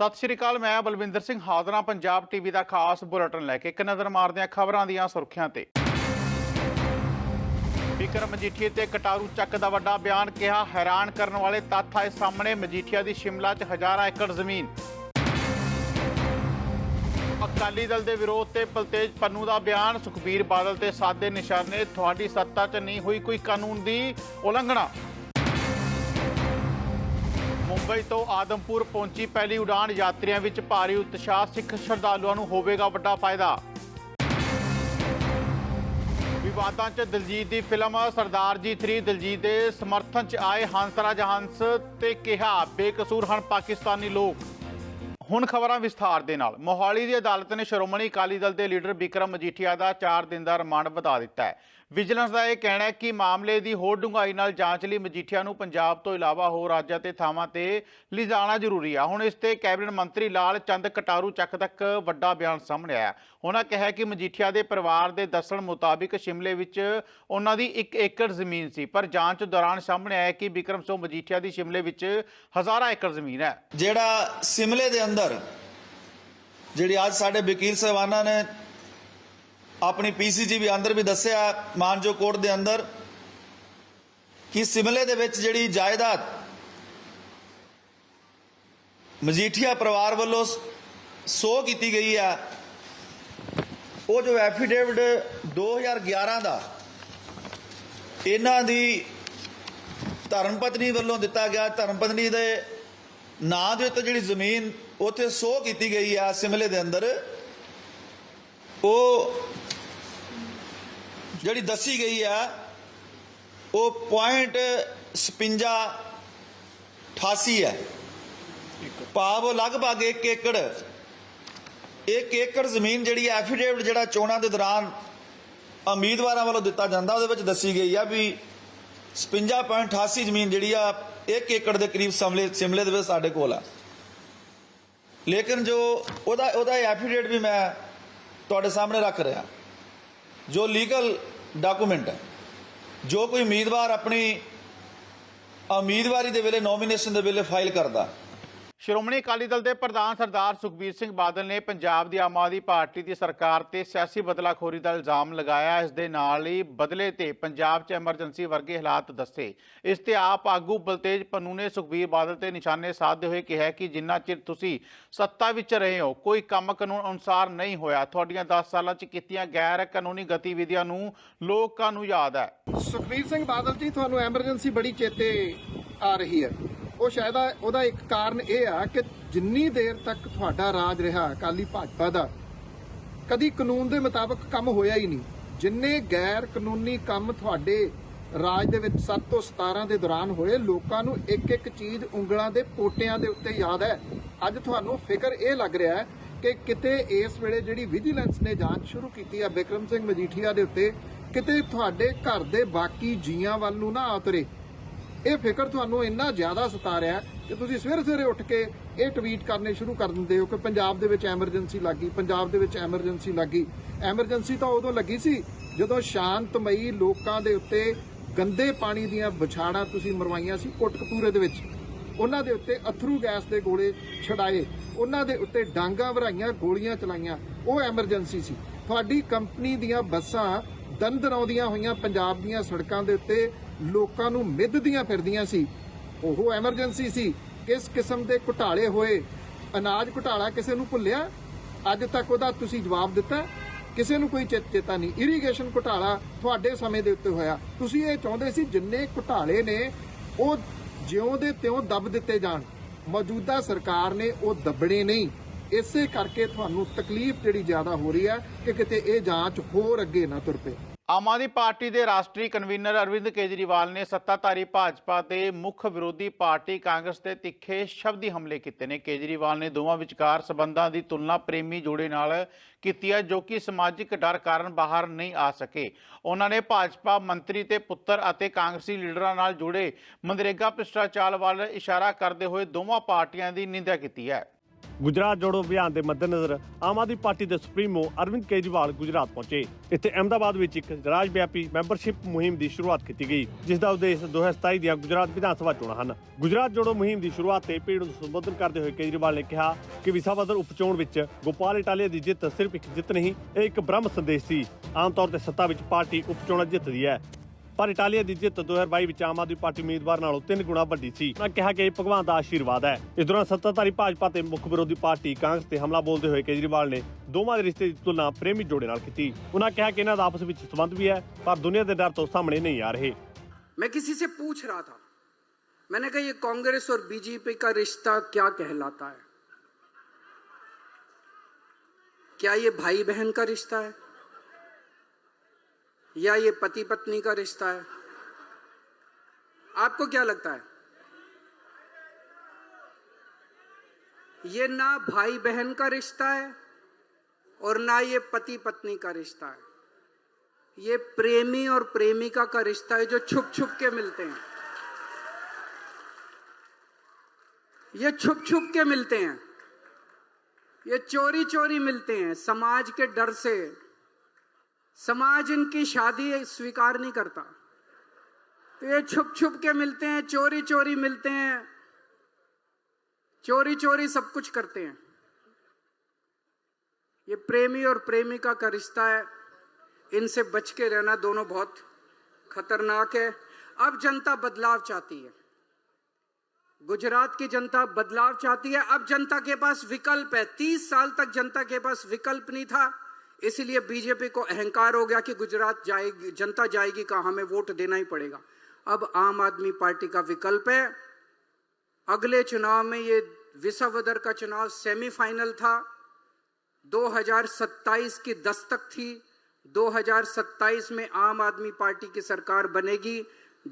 ਸਤਿ ਸ਼੍ਰੀ ਅਕਾਲ, ਮੈਂ ਬਲਵਿੰਦਰ ਸਿੰਘ ਹਾਜ਼ਰਾਂ ਪੰਜਾਬ ਟੀਵੀ ਦਾ ਖਾਸ ਬੁਲੇਟਿਨ ਲੈ ਕੇ। ਇੱਕ ਨਜ਼ਰ ਮਾਰਦੇ ਹਾਂ ਖਬਰਾਂ ਦੀਆਂ ਸੁਰਖੀਆਂ ਤੇ। ਵਿਕਰਮ ਮਜੀਠੀਏ ਤੇ ਕਟਾਰੂ ਚੱਕ ਦਾ ਵੱਡਾ ਬਿਆਨ ਕਿਹਾ, ਹੈਰਾਨ ਕਰਨ ਵਾਲੇ ਤੱਥ ਆਏ ਸਾਹਮਣੇ, ਮਜੀਠੀਆ ਦੀ ਸ਼ਿਮਲਾ 'ਚ ਹਜ਼ਾਰਾਂ ਏਕੜ ਜ਼ਮੀਨ। ਅਕਾਲੀ ਦਲ ਦੇ ਵਿਰੋਧ ਤੇ ਪਲਤੇਜ ਪੰਨੂ ਦਾ ਬਿਆਨ, ਸੁਖਬੀਰ ਬਾਦਲ ਤੇ ਸਾਦੇ ਨਿਸ਼ਾਨੇ, ਤੁਹਾਡੀ ਸੱਤਾ 'ਚ ਨਹੀਂ ਹੋਈ ਕੋਈ ਕਾਨੂੰਨ ਦੀ ਉਲੰਘਣਾ। ਮੁੰਬਈ ਤੋਂ ਆਦਮਪੁਰ ਪਹੁੰਚੀ ਪਹਿਲੀ ਉਡਾਨ ਯਾਤਰੀਆਂ ਵਿੱਚ ਭਾਰੀ ਉਤਸ਼ਾਹ, ਸਿੱਖ ਸ਼ਰਧਾਲੂਆਂ ਨੂੰ ਹੋਵੇਗਾ ਵੱਡਾ ਫਾਇਦਾ। ਵਿਵਾਦਾਂ 'ਚ ਦਿਲਜੀਤ ਦੀ ਫਿਲਮ ਸਰਦਾਰ ਜੀ 3 ਦਿਲਜੀਤ ਦੇ ਸਮਰਥਨ 'ਚ ਆਏ ਹੰਸਰਾਜ ਹੰਸ ਤੇ ਕਿਹਾ, ਬੇਕਸੂਰ ਹਨ ਪਾਕਿਸਤਾਨੀ ਲੋਕ। ਹੁਣ ਖਬਰਾਂ ਵਿਸਥਾਰ ਦੇ ਨਾਲ। ਮੋਹਾਲੀ ਦੀ ਅਦਾਲਤ ਨੇ ਸ਼੍ਰੋਮਣੀ ਅਕਾਲੀ ਦਲ ਦੇ ਲੀਡਰ ਬਿਕਰਮ ਮਜੀਠੀਆ ਦਾ 4 ਦਿਨ ਦਾ ਰਿਮਾਂਡ ਵਧਾ ਦਿੱਤਾ ਹੈ। ਵਿਜੀਲੈਂਸ ਦਾ ਇਹ ਕਹਿਣਾ ਹੈ ਕਿ ਮਾਮਲੇ ਦੀ ਹੋਰ ਡੂੰਘਾਈ ਨਾਲ ਜਾਂਚ ਲਈ ਮਜੀਠੀਆ ਨੂੰ ਪੰਜਾਬ ਤੋਂ ਇਲਾਵਾ ਹੋਰ ਰਾਜਾਂ ਤੇ ਥਾਵਾਂ ਤੇ ਲਿਜਾਣਾ ਜ਼ਰੂਰੀ ਆ। ਹੁਣ ਇਸ ਤੇ ਕੈਬਨਿਟ ਮੰਤਰੀ ਲਾਲ ਚੰਦ ਕਟਾਰੂ ਚੱਕ ਤੱਕ ਵੱਡਾ ਬਿਆਨ ਸਾਹਮਣੇ ਆਇਆ। ਉਹਨਾਂ ਕਿਹਾ ਕਿ ਮਜੀਠੀਆ ਦੇ ਪਰਿਵਾਰ ਦੇ ਦੱਸਣ ਮੁਤਾਬਿਕ ਸ਼ਿਮਲੇ ਵਿੱਚ ਉਹਨਾਂ ਦੀ 1 ਏਕੜ ਜ਼ਮੀਨ ਸੀ, ਪਰ ਜਾਂਚ ਦੌਰਾਨ ਸਾਹਮਣੇ ਆਇਆ ਕਿ ਬਿਕਰਮ ਸਿੰਘ ਮਜੀਠੀਆ ਦੀ ਸ਼ਿਮਲੇ ਵਿੱਚ ਹਜ਼ਾਰਾਂ ਏਕੜ ਜ਼ਮੀਨ ਹੈ। ਜਿਹੜਾ ਸਿਮਲੇ ਦੇ ਅੰਦਰ, ਜਿਹੜੀ ਅੱਜ ਸਾਡੇ ਵਕੀਲ ਸਾਹਿਬਾਨਾਂ ਨੇ ਆਪਣੀ ਪੀਸੀਜੀ ਵੀ ਅੰਦਰ ਵੀ ਦੱਸਿਆ ਮਾਨਜੋ ਕੋਰਟ ਦੇ ਅੰਦਰ ਕਿ ਸਿਮਲੇ ਦੇ ਵਿੱਚ ਜਿਹੜੀ ਜਾਇਦਾਦ ਮਜੀਠੀਆ ਪਰਿਵਾਰ ਵੱਲੋਂ ਸੋ ਕੀਤੀ ਗਈ ਆ, ਉਹ ਜੋ ਐਫੀਡੇਵਿਟ 2011 ਦਾ ਇਹਨਾਂ ਦੀ ਧਰਮ ਪਤਨੀ ਵੱਲੋਂ ਦਿੱਤਾ ਗਿਆ, ਧਰਮ ਪਤਨੀ ਦੇ ਨਾਂ ਦੇ ਉੱਤੇ ਜਿਹੜੀ ਜ਼ਮੀਨ ਉੱਥੇ ਸੋ ਕੀਤੀ ਗਈ ਆ ਸਿਮਲੇ ਦੇ ਅੰਦਰ, ਉਹ ਜਿਹੜੀ ਦੱਸੀ ਗਈ ਆ, ਉਹ ਪੁਆਇੰਟ 56 88 ਹੈ। ਭਾਵ ਉਹ ਲਗਭਗ 1 ਏਕੜ। 1 ਏਕੜ ਜ਼ਮੀਨ ਜਿਹੜੀ ਐਫੀਡੇਵਿਟ ਜਿਹੜਾ ਚੋਣਾਂ ਦੇ ਦੌਰਾਨ ਉਮੀਦਵਾਰਾਂ ਵੱਲੋਂ ਦਿੱਤਾ ਜਾਂਦਾ, ਉਹਦੇ ਵਿੱਚ ਦੱਸੀ ਗਈ ਆ ਵੀ 56.88 ਜ਼ਮੀਨ ਜਿਹੜੀ ਆ 1 ਏਕੜ ਦੇ ਕਰੀਬ ਸਮਲੇ ਸਿਮਲੇ ਦੇ ਵਿੱਚ ਸਾਡੇ ਕੋਲ ਆ। ਲੇਕਿਨ ਜੋ ਉਹਦਾ ਉਹਦਾ ਐਫੀਡੇਵਿਟ ਵੀ ਮੈਂ ਤੁਹਾਡੇ ਸਾਹਮਣੇ ਰੱਖ ਰਿਹਾ। ਜੋ ਲੀਗਲ ਡਾਕੂਮੈਂਟ ਹੈ। ਜੋ ਕੋਈ ਉਮੀਦਵਾਰ ਆਪਣੀ ਉਮੀਦਵਾਰੀ ਦੇ ਵੇਲੇ ਨੋਮੀਨੇਸ਼ਨ ਦੇ ਵੇਲੇ ਫਾਈਲ ਕਰਦਾ ਸ਼੍ਰੋਮਣੀ ਅਕਾਲੀ ਦਲ ਦੇ ਪ੍ਰਧਾਨ ਸਰਦਾਰ ਸੁਖਬੀਰ ਸਿੰਘ ਬਾਦਲ ਨੇ ਪੰਜਾਬ ਦੀ ਆਮ ਆਦਮੀ ਪਾਰਟੀ ਦੀ ਸਰਕਾਰ ਤੇ ਸਿਆਸੀ ਬਦਲਾਖੋਰੀ ਦਾ ਇਲਜ਼ਾਮ ਲਗਾਇਆ। ਇਸ ਦੇ ਨਾਲ ਹੀ ਬਦਲੇ ਤੇ ਪੰਜਾਬ 'ਚ ਐਮਰਜੈਂਸੀ ਵਰਗੇ ਹਾਲਾਤ ਦੱਸੇ। ਇਸ ਤੇ ਆਪ ਆਗੂ ਬਲਤੇਜ ਪੰਨੂ ਨੇ ਸੁਖਬੀਰ ਬਾਦਲ ਤੇ ਨਿਸ਼ਾਨੇ ਸਾਧਦੇ ਹੋਏ ਕਿਹਾ ਕਿ ਜਿੰਨਾ ਚਿਰ ਤੁਸੀਂ ਸੱਤਾ ਵਿੱਚ ਰਹੇ ਹੋ, ਕੋਈ ਕੰਮ ਕਾਨੂੰਨ ਅਨੁਸਾਰ ਨਹੀਂ ਹੋਇਆ। ਤੁਹਾਡੀਆਂ 10 ਸਾਲਾਂ 'ਚ ਕੀਤੀਆਂ ਗੈਰ ਕਾਨੂੰਨੀ ਗਤੀਵਿਧੀਆਂ ਨੂੰ ਲੋਕਾਂ ਨੂੰ ਯਾਦ ਹੈ। ਸੁਖਬੀਰ ਸਿੰਘ ਬਾਦਲ ਜੀ, ਤੁਹਾਨੂੰ ਐਮਰਜੈਂਸੀ ਬੜੀ ਚੇਤੇ ਆ ਰਹੀ ਹੈ। ਉਹ ਸ਼ਾਇਦ ਆ- ਉਹਦਾ ਇੱਕ ਕਾਰਨ ਇਹ ਆ ਕਿ ਜਿੰਨੀ ਦੇਰ ਤੱਕ ਤੁਹਾਡਾ ਰਾਜ ਰਿਹਾ ਅਕਾਲੀ ਭਾਜਪਾ ਦਾ, ਕਦੀ ਕਾਨੂੰਨ ਦੇ ਮੁਤਾਬਕ ਕੰਮ ਹੋਇਆ ਹੀ ਨਹੀਂ। ਜਿੰਨੇ ਗੈਰ ਕਾਨੂੰਨੀ ਕੰਮ ਤੁਹਾਡੇ ਰਾਜ ਦੇ ਵਿੱਚ 7 ਤੋਂ 17 ਦੇ ਦੌਰਾਨ ਹੋਏ, ਲੋਕਾਂ ਨੂੰ ਇੱਕ ਇੱਕ ਚੀਜ਼ ਉਂਗਲਾਂ ਦੇ ਪੋਟਿਆਂ ਦੇ ਉੱਤੇ ਯਾਦ ਹੈ। ਅੱਜ ਤੁਹਾਨੂੰ ਫਿਕਰ ਇਹ ਲੱਗ ਰਿਹਾ ਹੈ ਕਿ ਕਿਤੇ ਇਸ ਵੇਲੇ ਜਿਹੜੀ ਵਿਜੀਲੈਂਸ ਨੇ ਜਾਂਚ ਸ਼ੁਰੂ ਕੀਤੀ ਹੈ ਬਿਕਰਮ ਸਿੰਘ ਮਜੀਠੀਆ ਦੇ ਉੱਤੇ, ਕਿਤੇ ਤੁਹਾਡੇ ਘਰ ਦੇ ਬਾਕੀ ਜੀਆਂ ਵੱਲ ਨੂੰ ਨਾ ਆਤਰੇ ਇਹ ਫਿਕਰ ਤੁਹਾਨੂੰ ਇੰਨਾ ਜ਼ਿਆਦਾ ਸਤਾ ਰਿਹਾ ਕਿ ਤੁਸੀਂ ਸਵੇਰੇ ਸਵੇਰੇ ਉੱਠ ਕੇ ਇਹ ਟਵੀਟ ਕਰਨੇ ਸ਼ੁਰੂ ਕਰ ਦਿੰਦੇ ਹੋ ਕਿ ਪੰਜਾਬ ਦੇ ਵਿੱਚ ਐਮਰਜੈਂਸੀ ਲੱਗੀ, ਪੰਜਾਬ ਦੇ ਵਿੱਚ ਐਮਰਜੈਂਸੀ ਲੱਗੀ। ਐਮਰਜੈਂਸੀ ਤਾਂ ਉਦੋਂ ਲੱਗੀ ਸੀ ਜਦੋਂ ਸ਼ਾਂਤਮਈ ਲੋਕਾਂ ਦੇ ਉੱਤੇ ਗੰਦੇ ਪਾਣੀ ਦੀਆਂ ਵਿਛਾੜਾਂ ਤੁਸੀਂ ਮਰਵਾਈਆਂ ਸੀ ਕੋਟਕਪੂਰੇ ਦੇ ਵਿੱਚ। ਉਹਨਾਂ ਦੇ ਉੱਤੇ ਅਥਰੂ ਗੈਸ ਦੇ ਗੋਲੇ ਛਡਾਏ, ਉਹਨਾਂ ਦੇ ਉੱਤੇ ਡਾਂਗਾ ਭਰਾਈਆਂ ਗੋਲੀਆਂ ਚਲਾਈਆਂ, ਉਹ ਐਮਰਜੈਂਸੀ ਸੀ। ਤੁਹਾਡੀ ਕੰਪਨੀ ਦੀਆਂ ਬੱਸਾਂ ਦੰਦਰਾਉਂਦੀਆਂ ਹੋਈਆਂ ਪੰਜਾਬ ਦੀਆਂ ਸੜਕਾਂ ਦੇ ਉੱਤੇ ਲੋਕਾਂ ਨੂੰ ਮਿੱਧਦੀਆਂ ਫਿਰਦੀਆਂ ਸੀ। ਉਹ ਐਮਰਜੈਂਸੀ ਸੀ। ਕਿਸ ਕਿਸਮ ਦੇ ਘੁਟਾਲੇ ਹੋਏ। ਅਨਾਜ ਘੁਟਾਲਾ ਕਿਸੇ ਨੂੰ ਭੁੱਲਿਆ? ਅੱਜ ਤੱਕ ਉਹਦਾ ਤੁਸੀਂ ਜਵਾਬ ਦਿੱਤਾ। ਕਿਸੇ ਨੂੰ ਕੋਈ ਚੇਤ- ਚੇਤਾ ਨਹੀਂ। ਇਰੀਗੇਸ਼ਨ ਘੁਟਾਲਾ ਤੁਹਾਡੇ ਸਮੇਂ ਦੇ ਉੱਤੇ ਹੋਇਆ। ਤੁਸੀਂ ਇਹ ਚਾਹੁੰਦੇ ਸੀ ਜਿੰਨੇ ਘੁਟਾਲੇ ਨੇ, ਉਹ ਜਿਉਂ ਦੇ ਤਿਉਂ ਦੱਬ ਦਿੱਤੇ ਜਾਣ। ਮੌਜੂਦਾ ਸਰਕਾਰ ਨੇ ਉਹ ਦੱਬਣੇ ਨਹੀਂ। ਇਸੇ ਕਰਕੇ ਤੁਹਾਨੂੰ ਤਕਲੀਫ ਜਿਹੜੀ ਜ਼ਿਆਦਾ ਹੋ ਰਹੀ ਹੈ ਕਿ ਕਿਤੇ ਇਹ ਜਾਂਚ ਹੋਰ ਅੱਗੇ ਨਾ ਤੁਰ ਪਏ। ਆਮ ਆਦਮੀ ਪਾਰਟੀ ਦੇ ਰਾਸ਼ਟਰੀ ਕਨਵੀਨਰ ਅਰਵਿੰਦ ਕੇਜਰੀਵਾਲ ਨੇ ਸੱਤਾਧਾਰੀ ਭਾਜਪਾ ਤੇ ਮੁੱਖ ਵਿਰੋਧੀ ਪਾਰਟੀ ਕਾਂਗਰਸ ਤੇ ਤਿੱਖੇ ਸ਼ਬਦੀ ਹਮਲੇ ਕੀਤੇ ਨੇ। ਕੇਜਰੀਵਾਲ ਨੇ ਦੋਵਾਂ ਵਿਚਕਾਰ ਸਬੰਧਾਂ ਦੀ ਤੁਲਨਾ ਪ੍ਰੇਮੀ ਜੋੜੇ ਨਾਲ ਕੀਤੀ ਹੈ, ਜੋ ਕਿ ਸਮਾਜਿਕ ਡਰ ਕਾਰਨ ਬਾਹਰ ਨਹੀਂ ਆ ਸਕੇ। ਉਹਨਾਂ ਨੇ ਭਾਜਪਾ ਮੰਤਰੀ ਤੇ ਪੁੱਤਰ ਅਤੇ ਕਾਂਗਰਸੀ ਲੀਡਰਾਂ ਨਾਲ ਜੁੜੇ ਮਨਰੇਗਾ ਭ੍ਰਿਸ਼ਟਾਚਾਰ ਵੱਲ ਇਸ਼ਾਰਾ ਕਰਦੇ ਹੋਏ ਦੋਵਾਂ ਪਾਰਟੀਆਂ ਦੀ ਨਿੰਦਿਆ ਕੀਤੀ ਹੈ। ਗੁਜਰਾਤ ਜੋੜੋ ਅਭਿਆਨ ਦੇ ਮੱਦੇਨਜ਼ਰ ਆਮ ਆਦਮੀ ਪਾਰਟੀ ਦੇ ਸੁਪਰੀਮੋ ਅਰਵਿੰਦ ਕੇਜਰੀਵਾਲ ਗੁਜਰਾਤ ਪਹੁੰਚੇ। ਇੱਥੇ ਅਹਿਮਦਾਬਾਦ ਵਿੱਚ ਇੱਕ ਰਾਜ ਵਿਆਪੀ ਮੈਂਬਰਸ਼ਿਪ ਮੁਹਿੰਮ ਦੀ ਸ਼ੁਰੂਆਤ ਕੀਤੀ ਗਈ, ਜਿਸ ਦਾ ਉਦੇਸ਼ 2027 ਦੀਆਂ ਗੁਜਰਾਤ ਵਿਧਾਨ ਸਭਾ ਚੋਣਾਂ ਹਨ। ਗੁਜਰਾਤ ਜੋੜੋ ਮੁਹਿੰਮ ਦੀ ਸ਼ੁਰੂਆਤ ਤੇ ਭੀੜ ਨੂੰ ਸੰਬੋਧਨ ਕਰਦੇ ਹੋਏ ਕੇਜਰੀਵਾਲ ਨੇ ਕਿਹਾ ਕਿ ਵਿਸਾਵਦਰ ਉਪਚੋਣ ਵਿੱਚ ਗੋਪਾਲ ਇਟਾਲੀਆ ਦੀ ਜਿੱਤ ਸਿਰਫ ਇੱਕ ਜਿੱਤ ਨਹੀਂ, ਇਹ ਇੱਕ ਬ੍ਰਹਮ ਸੰਦੇਸ਼ ਸੀ। ਆਮ ਤੌਰ ਤੇ ਸੱਤਾ ਵਿੱਚ ਪਾਰਟੀ ਉਪਚੋਣਾਂ ਜਿੱਤਦੀ ਹੈ। ਪਰ ਇਟਾਲੀਆ ਦੀ ਜਿੱਤ 2022 ਵਿੱਚ ਆਮ ਆਦਮੀ ਪਾਰਟੀ ਉਮੀਦਵਾਰ ਨਾਲੋਂ ਤਿੰਨ ਗੁਣਾ ਵੱਡੀ ਸੀ ਉਹਨਾਂ ਕਿਹਾ ਕਿ ਇਹ ਭਗਵਾਨ ਦਾ ਆਸ਼ੀਰਵਾਦ ਹੈ ਇਸ ਦੌਰਾਨ ਸੱਤਾਧਾਰੀ ਭਾਜਪਾ ਤੇ ਮੁੱਖ ਵਿਰੋਧੀ ਪਾਰਟੀ ਕਾਂਗਰਸ ਤੇ ਹਮਲਾ ਬੋਲਦੇ ਹੋਏ ਕੇਜਰੀਵਾਲ ਨੇ ਦੋਵਾਂ ਦੇ ਰਿਸ਼ਤੇ ਦੀ ਤੁਲਨਾ ਪ੍ਰੇਮੀ ਜੋੜੇ ਨਾਲ ਕੀਤੀ ਉਹਨਾਂ ਕਿਹਾ ਕਿ ਇਹਨਾਂ ਦਾ ਆਪਸ ਵਿੱਚ ਸੰਬੰਧ ਵੀ ਹੈ ਪਰ ਦੁਨੀਆ ਦੇ ਡਰ ਤੋਂ ਸਾਹਮਣੇ ਨਹੀਂ ਆ ਰਹੇ मैं किसी से पूछ रहा था मैंने कहा ये कांग्रेस और बीजेपी का रिश्ता क्या कहलाता है क्या ये भाई बहन का रिश्ता है या ये पति पत्नी का रिश्ता है? आपको क्या लगता है? ये ना भाई बहन का रिश्ता है और ना ये पति पत्नी का रिश्ता है। ये प्रेमी और प्रेमिका का रिश्ता है जो छुप छुप के मिलते हैं। ये छुप छुप के मिलते हैं। ये चोरी चोरी मिलते हैं समाज के डर से। समाज इनकी शादी स्वीकार नहीं करता। तो ये छुप छुप के मिलते हैं चोरी चोरी मिलते हैं चोरी चोरी सब कुछ करते हैं। ये प्रेमी और प्रेमिका का रिश्ता है। इनसे बच के रहना दोनों बहुत खतरनाक है। अब जनता बदलाव चाहती है। गुजरात की जनता बदलाव चाहती है। अब जनता के पास विकल्प है। तीस साल तक जनता के पास विकल्प नहीं था। इसीलिए बीजेपी को अहंकार हो गया कि गुजरात जाएगी, जनता जाएगी, कहा हमें वोट देना ही पड़ेगा। अब आम आदमी पार्टी का विकल्प है। अगले चुनाव में ये विसावदर का चुनाव सेमीफाइनल था। 2027 की दस्तक थी। 2027 में आम आदमी पार्टी की सरकार बनेगी।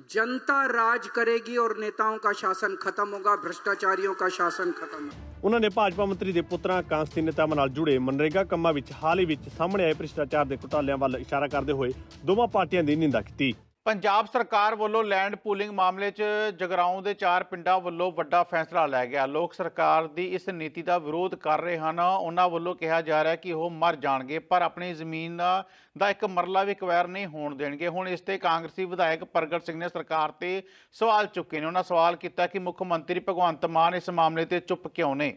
जनता राज करेगी और नेताओं का शासन खत्म होगा भ्रष्टाचारियों का शासन खत्म होगा ਉਹਨਾਂ ਨੇ ਭਾਜਪਾ ਮੰਤਰੀ ਦੇ ਪੁੱਤਰਾਂ ਕਾਂਗਰਸੀ ਨੇਤਾਵਾਂ ਨਾਲ ਜੁੜੇ ਮਨਰੇਗਾ ਕੰਮਾਂ ਵਿੱਚ ਹਾਲ ਹੀ ਵਿੱਚ ਸਾਹਮਣੇ ਆਏ ਭ੍ਰਿਸ਼ਟਾਚਾਰ ਦੇ ਘੁਟਾਲਿਆਂ ਵੱਲ ਇਸ਼ਾਰਾ ਕਰਦੇ ਹੋਏ ਦੋਵਾਂ ਪਾਰਟੀਆਂ ਦੀ ਨਿੰਦਾ ਕੀਤੀ ਪੰਜਾਬ ਸਰਕਾਰ ਵੱਲੋਂ ਲੈਂਡ ਪੂਲਿੰਗ ਮਾਮਲੇ 'ਚ ਜਗਰਾਉਂ ਦੇ ਚਾਰ ਪਿੰਡਾਂ ਵੱਲੋਂ ਵੱਡਾ ਫੈਸਲਾ ਲਿਆ ਗਿਆ। ਲੋਕ ਸਰਕਾਰ ਦੀ ਇਸ ਨੀਤੀ ਦਾ ਵਿਰੋਧ ਕਰ ਰਹੇ ਹਨ। ਉਹਨਾਂ ਵੱਲੋਂ ਕਿਹਾ ਜਾ ਰਿਹਾ ਕਿ ਉਹ ਮਰ ਜਾਣਗੇ, ਪਰ ਆਪਣੀ ਜ਼ਮੀਨ ਦਾ ਦਾ ਇੱਕ ਮਰਲਾ ਵੀ ਕਵੈਰ ਨਹੀਂ ਹੋਣ ਦੇਣਗੇ। ਹੁਣ ਇਸ ਤੇ ਕਾਂਗਰਸੀ ਵਿਧਾਇਕ ਪ੍ਰਗਟ ਸਿੰਘ ਨੇ ਸਰਕਾਰ ਤੇ ਸਵਾਲ ਚੁੱਕੇ ਨੇ। ਉਹਨਾਂ ਸਵਾਲ ਕੀਤਾ ਕਿ ਮੁੱਖ ਮੰਤਰੀ ਭਗਵੰਤ ਮਾਨ ਇਸ ਮਾਮਲੇ ਤੇ ਚੁੱਪ ਕਿਉਂ ਨੇ?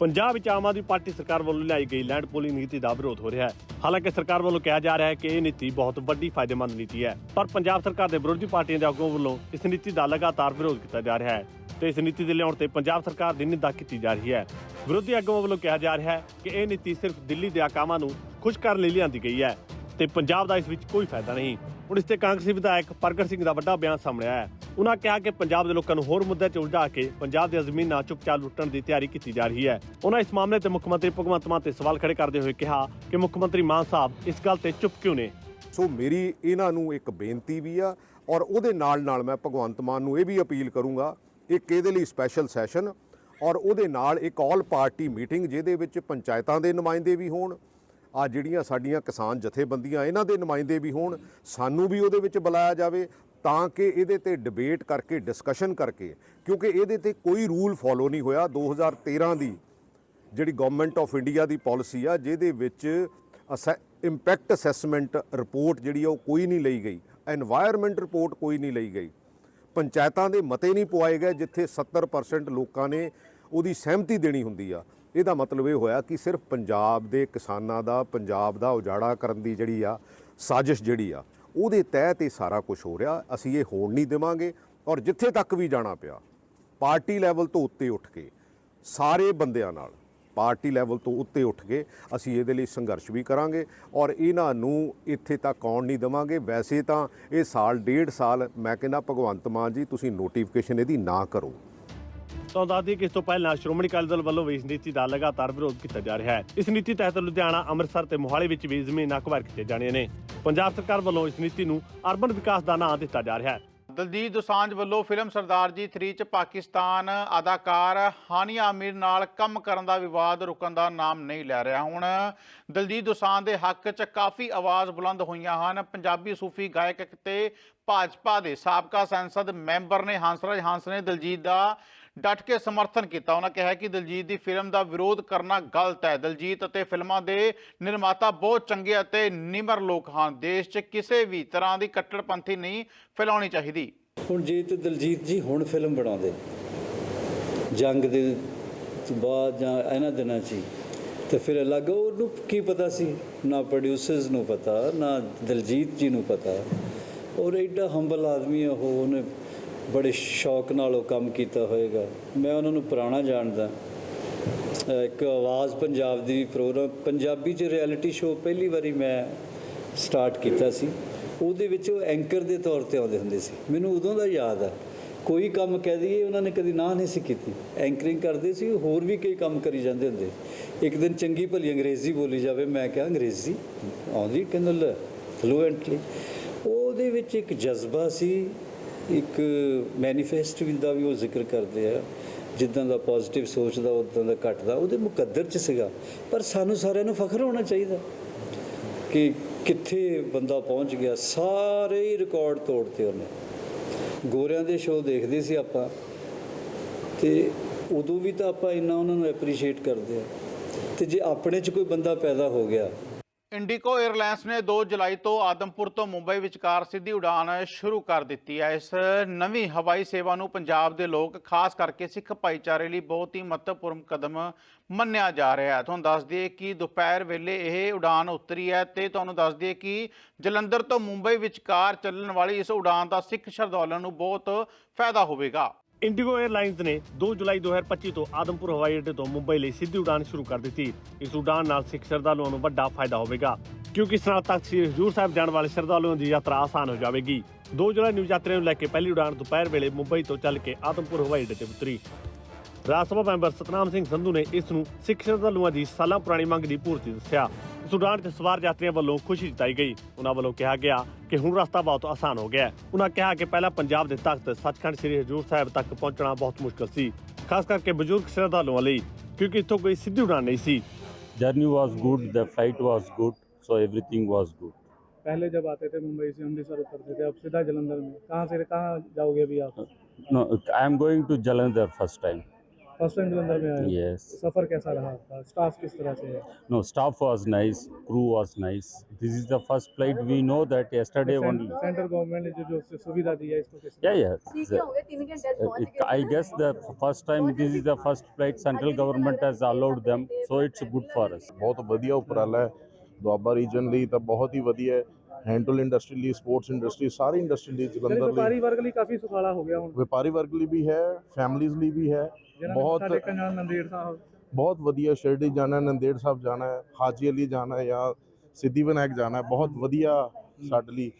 ਪੰਜਾਬ ਵਿੱਚ ਆਮ ਆਦਮੀ ਪਾਰਟੀ ਸਰਕਾਰ ਵੱਲੋਂ ਲਿਆਈ ਗਈ ਲੈਂਡ ਪੋਲਿੰਗ ਨੀਤੀ ਦਾ ਵਿਰੋਧ ਹੋ ਰਿਹਾ ਹੈ। ਹਾਲਾਂਕਿ ਸਰਕਾਰ ਵੱਲੋਂ ਕਿਹਾ ਜਾ ਰਿਹਾ ਹੈ ਕਿ ਇਹ ਨੀਤੀ ਬਹੁਤ ਵੱਡੀ ਫਾਇਦੇਮੰਦ ਨੀਤੀ ਹੈ, ਪਰ ਪੰਜਾਬ ਸਰਕਾਰ ਦੇ ਵਿਰੋਧੀ ਪਾਰਟੀਆਂ ਦੇ ਆਗੂਆਂ ਵੱਲੋਂ ਇਸ ਨੀਤੀ ਦਾ ਲਗਾਤਾਰ ਵਿਰੋਧ ਕੀਤਾ ਜਾ ਰਿਹਾ ਹੈ ਤੇ ਇਸ ਨੀਤੀ ਦੇ ਲਿਆਉਣ ਤੇ ਪੰਜਾਬ ਸਰਕਾਰ ਦੀ ਨਿੰਦਾ ਕੀਤੀ ਜਾ ਰਹੀ ਹੈ। ਵਿਰੋਧੀ ਆਗੂਆਂ ਵੱਲੋਂ ਕਿਹਾ ਜਾ ਰਿਹਾ ਹੈ ਕਿ ਇਹ ਨੀਤੀ ਸਿਰਫ ਦਿੱਲੀ ਦੇ ਆਕਾਮਾਂ ਨੂੰ ਖੁਸ਼ ਕਰਨ ਲਈ ਲਿਆਂਦੀ ਗਈ ਹੈ ਤੇ ਪੰਜਾਬ ਦਾ ਇਸ ਵਿੱਚ ਕੋਈ ਫਾਇਦਾ ਨਹੀਂ। ਹੁਣ ਇਸ ਤੇ ਕਾਂਗਰਸੀ ਵਿਧਾਇਕ ਪ੍ਰਗਟ ਸਿੰਘ ਦਾ ਵੱਡਾ ਬਿਆਨ ਸਾਹਮਣੇ ਆਇਆ ਹੈ। ਉਹਨਾਂ ਕਿਹਾ ਕਿ ਪੰਜਾਬ ਦੇ ਲੋਕਾਂ ਨੂੰ ਹੋਰ ਮੁੱਦਿਆਂ 'ਚ ਉਲਝਾ ਕੇ ਪੰਜਾਬ ਦੀਆਂ ਜ਼ਮੀਨਾਂ ਚੁੱਪਚਾਪ ਲੁੱਟਣ ਦੀ ਤਿਆਰੀ ਕੀਤੀ ਜਾ ਰਹੀ ਹੈ। ਉਹਨਾਂ ਇਸ ਮਾਮਲੇ ਤੇ ਮੁੱਖ ਮੰਤਰੀ ਭਗਵੰਤ ਮਾਨ ਤੇ ਸਵਾਲ ਖੜੇ ਕਰਦੇ ਹੋਏ ਕਿਹਾ ਕਿ ਮੁੱਖ ਮੰਤਰੀ ਮਾਨ ਸਾਹਿਬ ਇਸ ਗੱਲ ਤੇ ਚੁੱਪ ਕਿਉਂ ਨੇ? ਸੋ ਮੇਰੀ ਇਹਨਾਂ ਨੂੰ ਇੱਕ ਬੇਨਤੀ ਵੀ ਆ ਔਰ ਉਹਦੇ ਨਾਲ ਨਾਲ ਮੈਂ ਭਗਵੰਤ ਮਾਨ ਨੂੰ ਇਹ ਵੀ ਅਪੀਲ ਕਰੂੰਗਾ ਇੱਕ ਇਹਦੇ ਲਈ ਸਪੈਸ਼ਲ ਸੈਸ਼ਨ ਔਰ ਉਹਦੇ ਨਾਲ ਇੱਕ ਆਲ ਪਾਰਟੀ ਮੀਟਿੰਗ ਜਿਹਦੇ ਵਿੱਚ ਪੰਚਾਇਤਾਂ ਦੇ ਨੁਮਾਇੰਦੇ ਵੀ ਹੋਣ ਆ ਜਿਹੜੀਆਂ ਸਾਡੀਆਂ ਕਿਸਾਨ ਜਥੇਬੰਦੀਆਂ ਇਹਨਾਂ ਦੇ ਨੁਮਾਇੰਦੇ ਵੀ ਹੋਣ, ਸਾਨੂੰ ਵੀ ਉਹਦੇ ਵਿੱਚ ਬੁਲਾਇਆ ਜਾਵੇ ਤਾਂ ਕਿ ਇਹਦੇ ਤੇ ਡਿਬੇਟ ਕਰਕੇ ਡਿਸਕਸ਼ਨ ਕਰਕੇ, ਕਿਉਂਕਿ ਇਹਦੇ ਤੇ ਕੋਈ ਰੂਲ ਫੋਲੋ ਨਹੀਂ ਹੋਇਆ 2013 ਦੀ, ਜਿਹੜੀ ਗਵਰਨਮੈਂਟ ਆਫ ਇੰਡੀਆ ਦੀ ਪਾਲਿਸੀ ਆ, ਜਿਹਦੇ ਵਿੱਚ ਇੰਪੈਕਟ ਅਸੈਸਮੈਂਟ ਰਿਪੋਰਟ ਜਿਹੜੀ ਆ ਉਹ ਕੋਈ ਨਹੀਂ ਲਈ ਗਈ এনवायरमेंट ਰਿਪੋਰਟ ਕੋਈ ਨਹੀਂ ਲਈ ਗਈ। ਪੰਚਾਇਤਾਂ ਦੇ ਮਤੇ ਨਹੀਂ ਪੁਆਏ ਗਏ, ਜਿੱਥੇ 70% ਲੋਕਾਂ ਨੇ ਉਹਦੀ ਸਹਿਮਤੀ ਦੇਣੀ ਹੁੰਦੀ ਆ। ਇਹਦਾ ਮਤਲਬ ਇਹ ਹੋਇਆ ਕਿ ਸਿਰਫ ਪੰਜਾਬ ਦੇ ਕਿਸਾਨਾਂ ਦਾ, ਪੰਜਾਬ ਦਾ ਉਜਾੜਾ ਕਰਨ ਦੀ ਜਿਹੜੀ ਆ, ਸਾਜ਼ਿਸ਼ ਜਿਹੜੀ ਆ, ਉਹਦੇ ਤਹਿਤ ਇਹ ਸਾਰਾ ਕੁਝ ਹੋ ਰਿਹਾ। ਅਸੀਂ ਇਹ ਹੋਣ ਨਹੀਂ ਦੇਵਾਂਗੇ ਔਰ ਜਿੱਥੇ ਤੱਕ ਵੀ ਜਾਣਾ ਪਿਆ, ਪਾਰਟੀ ਲੈਵਲ ਤੋਂ ਉੱਤੇ ਉੱਠ ਕੇ, ਸਾਰੇ ਬੰਦਿਆਂ ਨਾਲ ਪਾਰਟੀ ਲੈਵਲ ਤੋਂ ਉੱਤੇ ਉੱਠ ਕੇ ਅਸੀਂ ਇਹਦੇ ਲਈ ਸੰਘਰਸ਼ ਵੀ ਕਰਾਂਗੇ ਔਰ ਇਹਨਾਂ ਨੂੰ ਇੱਥੇ ਤੱਕ ਆਉਣ ਨਹੀਂ ਦੇਵਾਂਗੇ। ਵੈਸੇ ਤਾਂ ਇਹ ਸਾਲ, ਡੇਢ ਸਾਲ, ਮੈਂ ਕਹਿੰਦਾ ਭਗਵੰਤ ਮਾਨ ਜੀ, ਤੁਸੀਂ ਨੋਟੀਫਿਕੇਸ਼ਨ ਇਹਦੀ ਨਾ ਕਰੋ। ਤਾਂ ਦੱਸ ਦਈਏ ਕਿ ਇਸ ਤੋਂ ਪਹਿਲਾਂ ਸ਼੍ਰੋਮਣੀ ਅਕਾਲੀ ਦਲ ਵੱਲੋਂ ਵੀ ਇਸ ਨੀਤੀ ਦਾ ਲਗਾਤਾਰ ਵਿਰੋਧ ਕੀਤਾ ਜਾ ਰਿਹਾ ਹੈ। ਇਸ ਨੀਤੀ ਤਹਿਤ ਲੁਧਿਆਣਾ, ਅੰਮ੍ਰਿਤਸਰ ਤੇ ਮੋਹਾਲੀ ਵਿੱਚ ਵੀ ਜ਼ਮੀਨਾਂ ਅਕਵਾਇਰ ਕੀਤੀਆਂ ਜਾਣੀਆਂ ਨੇ। ਪੰਜਾਬ ਸਰਕਾਰ ਵੱਲੋਂ ਇਸ ਨੀਤੀ ਨੂੰ ਅਰਬਨ ਵਿਕਾਸ ਦਾ ਨਾਂ ਦਿੱਤਾ ਜਾ ਰਿਹਾ ਹੈ। ਦਲਜੀਤ ਦੋਸਾਂਝ ਵੱਲੋਂ ਫਿਲਮ ਸਰਦਾਰ ਜੀ 3 ਚ ਪਾਕਿਸਤਾਨ ਅਦਾਕਾਰ ਹਾਨੀਆ ਆਮਿਰ ਨਾਲ ਕੰਮ ਕਰਨ ਦਾ ਵਿਵਾਦ ਰੁਕਣ ਦਾ ਨਾਮ ਨਹੀਂ ਲੈ ਰਿਹਾ। ਹੁਣ ਦਲਜੀਤ ਦੋਸਾਂਝ ਦੇ ਹੱਕ 'ਚ ਕਾਫੀ ਆਵਾਜ਼ ਬੁਲੰਦ ਹੋਈਆਂ ਹਨ। ਪੰਜਾਬੀ ਸੂਫੀ ਗਾਇਕ ਤੇ ਭਾਜਪਾ ਦੇ ਸਾਬਕਾ ਸੰਸਦ ਮੈਂਬਰ ਨੇ ਹੰਸਰਾਜ ਹੰਸ ਨੇ ਦਲਜੀਤ ਦਾ ਡਟ ਕੇ ਸਮਰਥਨ ਕੀਤਾ। ਉਹਨਾਂ ਕਿਹਾ ਕਿ ਦਿਲਜੀਤ ਦੀ ਫਿਲਮ ਦਾ ਵਿਰੋਧ ਕਰਨਾ ਗਲਤ ਹੈ। ਦਿਲਜੀਤ ਅਤੇ ਫਿਲਮਾਂ ਦੇ ਨਿਰਮਾਤਾ ਬਹੁਤ ਚੰਗੇ ਅਤੇ ਨਿਮਰ ਲੋਕ ਹਨ। ਦੇਸ਼ 'ਚ ਕਿਸੇ ਵੀ ਤਰ੍ਹਾਂ ਦੀ ਕੱਟੜਪੰਥੀ ਨਹੀਂ ਫੈਲਾਉਣੀ ਚਾਹੀਦੀ। ਹੁਣ ਜੇ ਤੇ ਦਲਜੀਤ ਜੀ ਹੁਣ ਫਿਲਮ ਬਣਾਉਂਦੇ ਜੰਗ ਦੇ ਬਾਅਦ ਜਾਂ ਇਹਨਾਂ ਦਿਨਾਂ 'ਚ ਹੀ, ਤੇ ਫਿਰ ਅਲੱਗ ਉਹਨੂੰ ਕੀ ਪਤਾ ਸੀ? ਨਾ ਪ੍ਰੋਡਿਊਸਰਸ ਨੂੰ ਪਤਾ ਨਾ ਦਲਜੀਤ ਜੀ ਨੂੰ ਪਤਾ। ਔਰ ਐਡਾ ਹੰਬਲ ਆਦਮੀ ਆ ਉਹ ਉਹਨੇ ਬੜੇ ਸ਼ੌਕ ਨਾਲ ਉਹ ਕੰਮ ਕੀਤਾ ਹੋਏਗਾ। ਮੈਂ ਉਹਨਾਂ ਨੂੰ ਪੁਰਾਣਾ ਜਾਣਦਾ। ਇੱਕ ਆਵਾਜ਼ ਪੰਜਾਬ ਦੀ ਪ੍ਰੋਗਰਾਮ, ਪੰਜਾਬੀ 'ਚ ਰਿਐਲਿਟੀ ਸ਼ੋਅ ਪਹਿਲੀ ਵਾਰੀ ਮੈਂ ਸਟਾਰਟ ਕੀਤਾ ਸੀ। ਉਹਦੇ ਵਿੱਚ ਉਹ ਐਂਕਰ ਦੇ ਤੌਰ ਤੇ ਆਉਂਦੇ ਹੁੰਦੇ ਸੀ। ਮੈਨੂੰ ਉਦੋਂ ਦਾ ਯਾਦ ਆ। ਕੋਈ ਕੰਮ ਕਹਿ ਦਈਏ, ਉਹਨਾਂ ਨੇ ਕਦੀ ਨਾ ਨਹੀਂ ਸੀ ਕੀਤੀ। ਐਂਕਰਿੰਗ ਕਰਦੇ ਸੀ, ਹੋਰ ਵੀ ਕਈ ਕੰਮ ਕਰੀ ਜਾਂਦੇ ਹੁੰਦੇ। ਇੱਕ ਦਿਨ ਚੰਗੀ ਭਲੀ ਅੰਗਰੇਜ਼ੀ ਬੋਲੀ ਜਾਵੇ, ਮੈਂ ਕਿਹਾ, ਅੰਗਰੇਜ਼ੀ? ਆਉਂਦੀ ਕਹਿੰਦਾ ਫਲੂਐਂਟਲੀ ਉਹਦੇ ਵਿੱਚ ਇੱਕ ਜਜ਼ਬਾ ਸੀ। ਇੱਕ ਮੈਨੀਫੈਸਟੋ ਦਾ ਵੀ ਉਹ ਜ਼ਿਕਰ ਕਰਦੇ ਆ, ਜਿੱਦਾਂ ਦਾ ਪੋਜ਼ਿਟਿਵ ਸੋਚਦਾ ਉਦਾਂ ਦਾ ਘਟਦਾ, ਉਹਦੇ ਮੁਕੱਦਰ ਚ ਸੀਗਾ। ਪਰ ਸਾਨੂੰ ਸਾਰਿਆਂ ਨੂੰ ਫਖਰ ਹੋਣਾ ਚਾਹੀਦਾ ਕਿ ਕਿੱਥੇ ਬੰਦਾ ਪਹੁੰਚ ਗਿਆ, ਸਾਰੇ ਹੀ ਰਿਕਾਰਡ ਤੋੜਤੇ ਉਹਨੇ। ਗੋਰਿਆਂ ਦੇ ਸ਼ੋਅ ਦੇਖਦੇ ਸੀ ਆਪਾਂ, ਤੇ ਉਦੋਂ ਵੀ ਤਾਂ ਆਪਾਂ ਇੰਨਾ ਉਹਨਾਂ ਨੂੰ ਐਪਰੀਸ਼ੀਏਟ ਕਰਦੇ ਆ। ਤੇ ਜੇ ਆਪਣੇ 'ਚ ਕੋਈ ਬੰਦਾ ਪੈਦਾ ਹੋ ਗਿਆ ਇੰਡੀਕੋ 에ਅਰਲਾਈਨਸ ਨੇ 2 ਜੁਲਾਈ ਤੋਂ ਆਦਮਪੁਰ ਤੋਂ ਮੁੰਬਈ ਵਿਚਕਾਰ ਸਿੱਧੀ ਉਡਾਨ ਸ਼ੁਰੂ ਕਰ ਦਿੱਤੀ ਹੈ। ਇਸ ਨਵੀਂ ਹਵਾਈ ਸੇਵਾ ਨੂੰ ਪੰਜਾਬ ਦੇ ਲੋਕ, ਖਾਸ ਕਰਕੇ ਸਿੱਖ ਭਾਈਚਾਰੇ ਲਈ ਬਹੁਤ ਹੀ ਮਹੱਤਵਪੂਰਨ ਕਦਮ ਮੰਨਿਆ ਜਾ ਰਿਹਾ ਹੈ। ਤੁਹਾਨੂੰ ਦੱਸ ਦਈਏ ਕਿ ਦੁਪਹਿਰ ਵੇਲੇ ਇਹ ਉਡਾਨ ਉਤਰੀ ਹੈ ਤੇ ਤੁਹਾਨੂੰ ਦੱਸ ਦਈਏ ਕਿ ਜਲੰਧਰ ਤੋਂ ਮੁੰਬਈ ਵਿਚਕਾਰ ਚੱਲਣ ਵਾਲੀ ਇਸ ਉਡਾਨ ਦਾ ਸਿੱਖ ਸ਼ਰਧਾਲੂਆਂ ਨੂੰ ਬਹੁਤ ਫਾਇਦਾ ਹੋਵੇਗਾ। ਇੰਡੀਗੋ 에ਅਰਲਾਈਨਸ ਨੇ 2 ਜੁਲਾਈ 2025 ਤੋਂ ਆਦਮਪੁਰ ਹਵਾਈ ਅੱਡੇ ਤੋਂ ਮੁੰਬਈ ਲਈ ਸਿੱਧੀ ਉਡਾਨ ਸ਼ੁਰੂ ਕਰ ਦਿੱਤੀ। ਇਸ ਉਡਾਨ ਨਾਲ ਸਿੱਖ ਸ਼ਰਧਾਲੂਆਂ ਨੂੰ ਵੱਡਾ ਫਾਇਦਾ ਹੋਵੇਗਾ। ਕਿਉਂਕਿ ਇਸ ਨਾਲ ਸ੍ਰੀ ਹਜ਼ੂਰ ਸਾਹਿਬ ਜਾਣ ਵਾਲੇ ਸ਼ਰਧਾਲੂਆਂ ਦੀ ਯਾਤਰਾ ਆਸਾਨ ਹੋ ਜਾਵੇਗੀ। 2 ਜੁਲਾਈ ਨੂੰ ਯਾਤਰੀਆਂ ਨੂੰ ਲੈ ਕੇ ਪਹਿਲੀ ਉਡਾਨ ਦੁਪਹਿਰ ਵੇਲੇ ਮੁੰਬਈ ਤੋਂ ਚੱਲ ਕੇ ਆਦਮਪੁਰ ਹਵਾਈ ਅੱਡੇ ਤੇ ਉਤਰੀ। ਰਾਜ ਸਭਾ ਮੈਂਬਰ ਸਤਨਾਮ ਸਿੰਘ ਸੰਧੂ ਨੇ ਇਸ ਨੂੰ ਸਿੱਖ ਸ਼ਰਧਾਲੂਆਂ ਦੀ ਸਾਲਾਂ ਪੁਰਾਣੀ ਮੰਗ ਦੀ ਪੂਰਤੀ ਦੱਸਿਆ ਇਸ ਉਡਾਨ 'ਚ ਸਵਾਰ ਯਾਤਰੀਆਂ ਵੱਲੋਂ ਖੁਸ਼ੀ ਜਤਾਈ ਗਈ ਉਹਨਾਂ ਵੱਲੋਂ ਕਿਹਾ ਗਿਆ ਕਿ ਹੁਣ ਰਸਤਾ ਬਹੁਤ ਆਸਾਨ ਹੋ ਗਿਆ ਹੈ ਉਹਨਾਂ ਕਿਹਾ ਕਿ ਪਹਿਲਾਂ ਪੰਜਾਬ ਦੇ ਤਖਤ ਸੱਚਖੰਡ ਸ੍ਰੀ ਹਜ਼ੂਰ ਸਾਹਿਬ ਤੱਕ ਪਹੁੰਚਣਾ ਬਹੁਤ ਮੁਸ਼ਕਲ ਸੀ ਖਾਸ ਕਰਕੇ ਬਜ਼ੁਰਗ ਸ਼ਰਧਾਲੂਆਂ ਲਈ ਕਿਉਂਕਿ ਇੱਥੋਂ ਕੋਈ ਸਿੱਧੀ ਉਡਾਨ ਨਹੀਂ ਸੀ journey was good the flight was good so everything was good पहले जब आते थे मुंबई से अमृतसर उतरते थे अब सीधा जलंधर में कहाँ से कहाँ जाओगे अभी आप no i am going to jalandhar first time first time Jalandhar में आए हो? yes सफर कैसा रहा आपका स्टाफ किस तरह से है no staff was nice crew was nice this is the first flight we know that yesterday only central government ने जो जो सुविधा दी है इसको किस yeah yeah The- it, i guess the first time this is the first flight central government has allowed them so it's good for us ਬਹੁਤ ਵਧੀਆ ਉਪਰਾਲਾ ਹੈ ਦੁਆਬਾ ਰੀਜਨ ਲਈ ਤਾਂ ਬਹੁਤ ਹੀ ਵਧੀਆ ਹੈ ਹੈਂਡਲ ਇੰਡਸਟਰੀ ਲਈ ਸਪੋਰਟਸ ਇੰਡਸਟਰੀ ਸਾਰੀ ਇੰਡਸਟਰੀ ਲਈ ਜਲੰਧਰ ਲਈ। ਵਪਾਰੀ ਵਰਗ ਲਈ ਕਾਫੀ ਸੁਖਾਲਾ ਹੋ ਗਿਆ ਹੁਣ। ਵਪਾਰੀ ਵਰਗ ਲਈ ਵੀ ਹੈ ਫੈਮਲੀਜ਼ ਲਈ ਵੀ ਹੈ। ਬਹੁਤ ਨੰਦੇੜ ਸਾਹਿਬ। ਬਹੁਤ ਵਧੀਆ ਸ਼ਿਰਡੀ ਜਾਣਾ ਨੰਦੇੜ ਸਾਹਿਬ ਜਾਣਾ ਹੈ ਹਾਜੀ ਅਲੀ ਜਾਣਾ ਹੈ ਜਾਂ ਸਿੱਧੀ ਵਿਨਾਇਕ ਜਾਣਾ ਹੈ ਬਹੁਤ ਵਧੀਆ ਸਾਡੇ ਲਈ।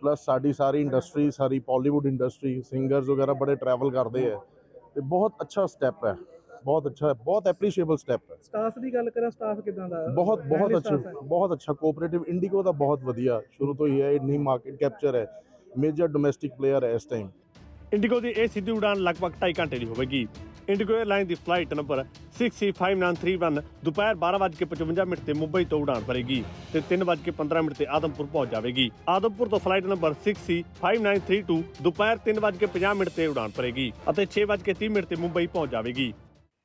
ਪਲੱਸ ਸਾਡੀ ਸਾਰੀ ਇੰਡਸਟਰੀ ਸਾਰੀ ਪਾਲੀਵੁੱਡ ਇੰਡਸਟਰੀ ਸਿੰਗਰਸ ਵਗੈਰਾ ਬੜੇ ਟਰੈਵਲ ਕਰਦੇ ਹੈ ਤੇ ਬਹੁਤ ਅੱਛਾ ਸਟੈਪ ਹੈ। ਬਹੁਤ ਅੱਛਾ ਬਹੁਤ ਐਪਰੀਸ਼ੀਏਬਲ ਸਟੈਪ ਹੈ। ਸਟਾਫ ਦੀ ਗੱਲ ਕਰਾਂ ਸਟਾਫ ਕਿਦਾਂ ਦਾ? ਬਹੁਤ ਬਹੁਤ ਅੱਛਾ? ਬਹੁਤ ਅੱਛਾ ਕੋਆਪਰੇਟਿਵ ਇੰਡੀਗੋ ਦਾ ਬਹੁਤ ਵਧੀਆ ਸ਼ੁਰੂ ਤੋਂ ਹੀ ਹੈ ਇੰਨੀ ਮਾਰਕੀਟ ਕੈਪਚਰ ਹੈ। ਮੇਜਰ ਡੋਮੈਸਟਿਕ ਪਲੇਅਰ ਹੈ ਇਸ ਟਾਈਮ ਇੰਡੀਗੋ ਦੀ ਇਹ ਸਿੱਧੀ ਉਡਾਨ ਲਗਭਗ 2.5 ਘੰਟੇ ਦੀ ਹੋਵੇਗੀ। ਇੰਡੀਗੋ 에ਅਰਲਾਈਨ ਦੀ ਫਲਾਈਟ ਨੰਬਰ 6C5931 ਦੁਪਹਿਰ 12:55 ਮਿੰਟ ਤੇ ਮੁੰਬਈ ਤੋਂ ਉਡਾਨ ਭਰੇਗੀ ਤੇ 3:15 ਮਿੰਟ ਤੇ ਆਦਮਪੁਰ ਪਹੁੰਚ ਜਾਵੇਗੀ। ਆਦਮਪੁਰ ਤੋਂ ਫਲਾਈਟ ਨੰਬਰ 6C5932 ਦੁਪਹਿਰ 3:50 ਮਿੰਟ ਤੇ ਉਡਾਨ ਭਰੇਗੀ ਅਤੇ 6:30 ਮਿੰਟ ਤੇ ਮੁੰਬਈ ਪਹੁੰਚ ਜਾਵੇਗੀ।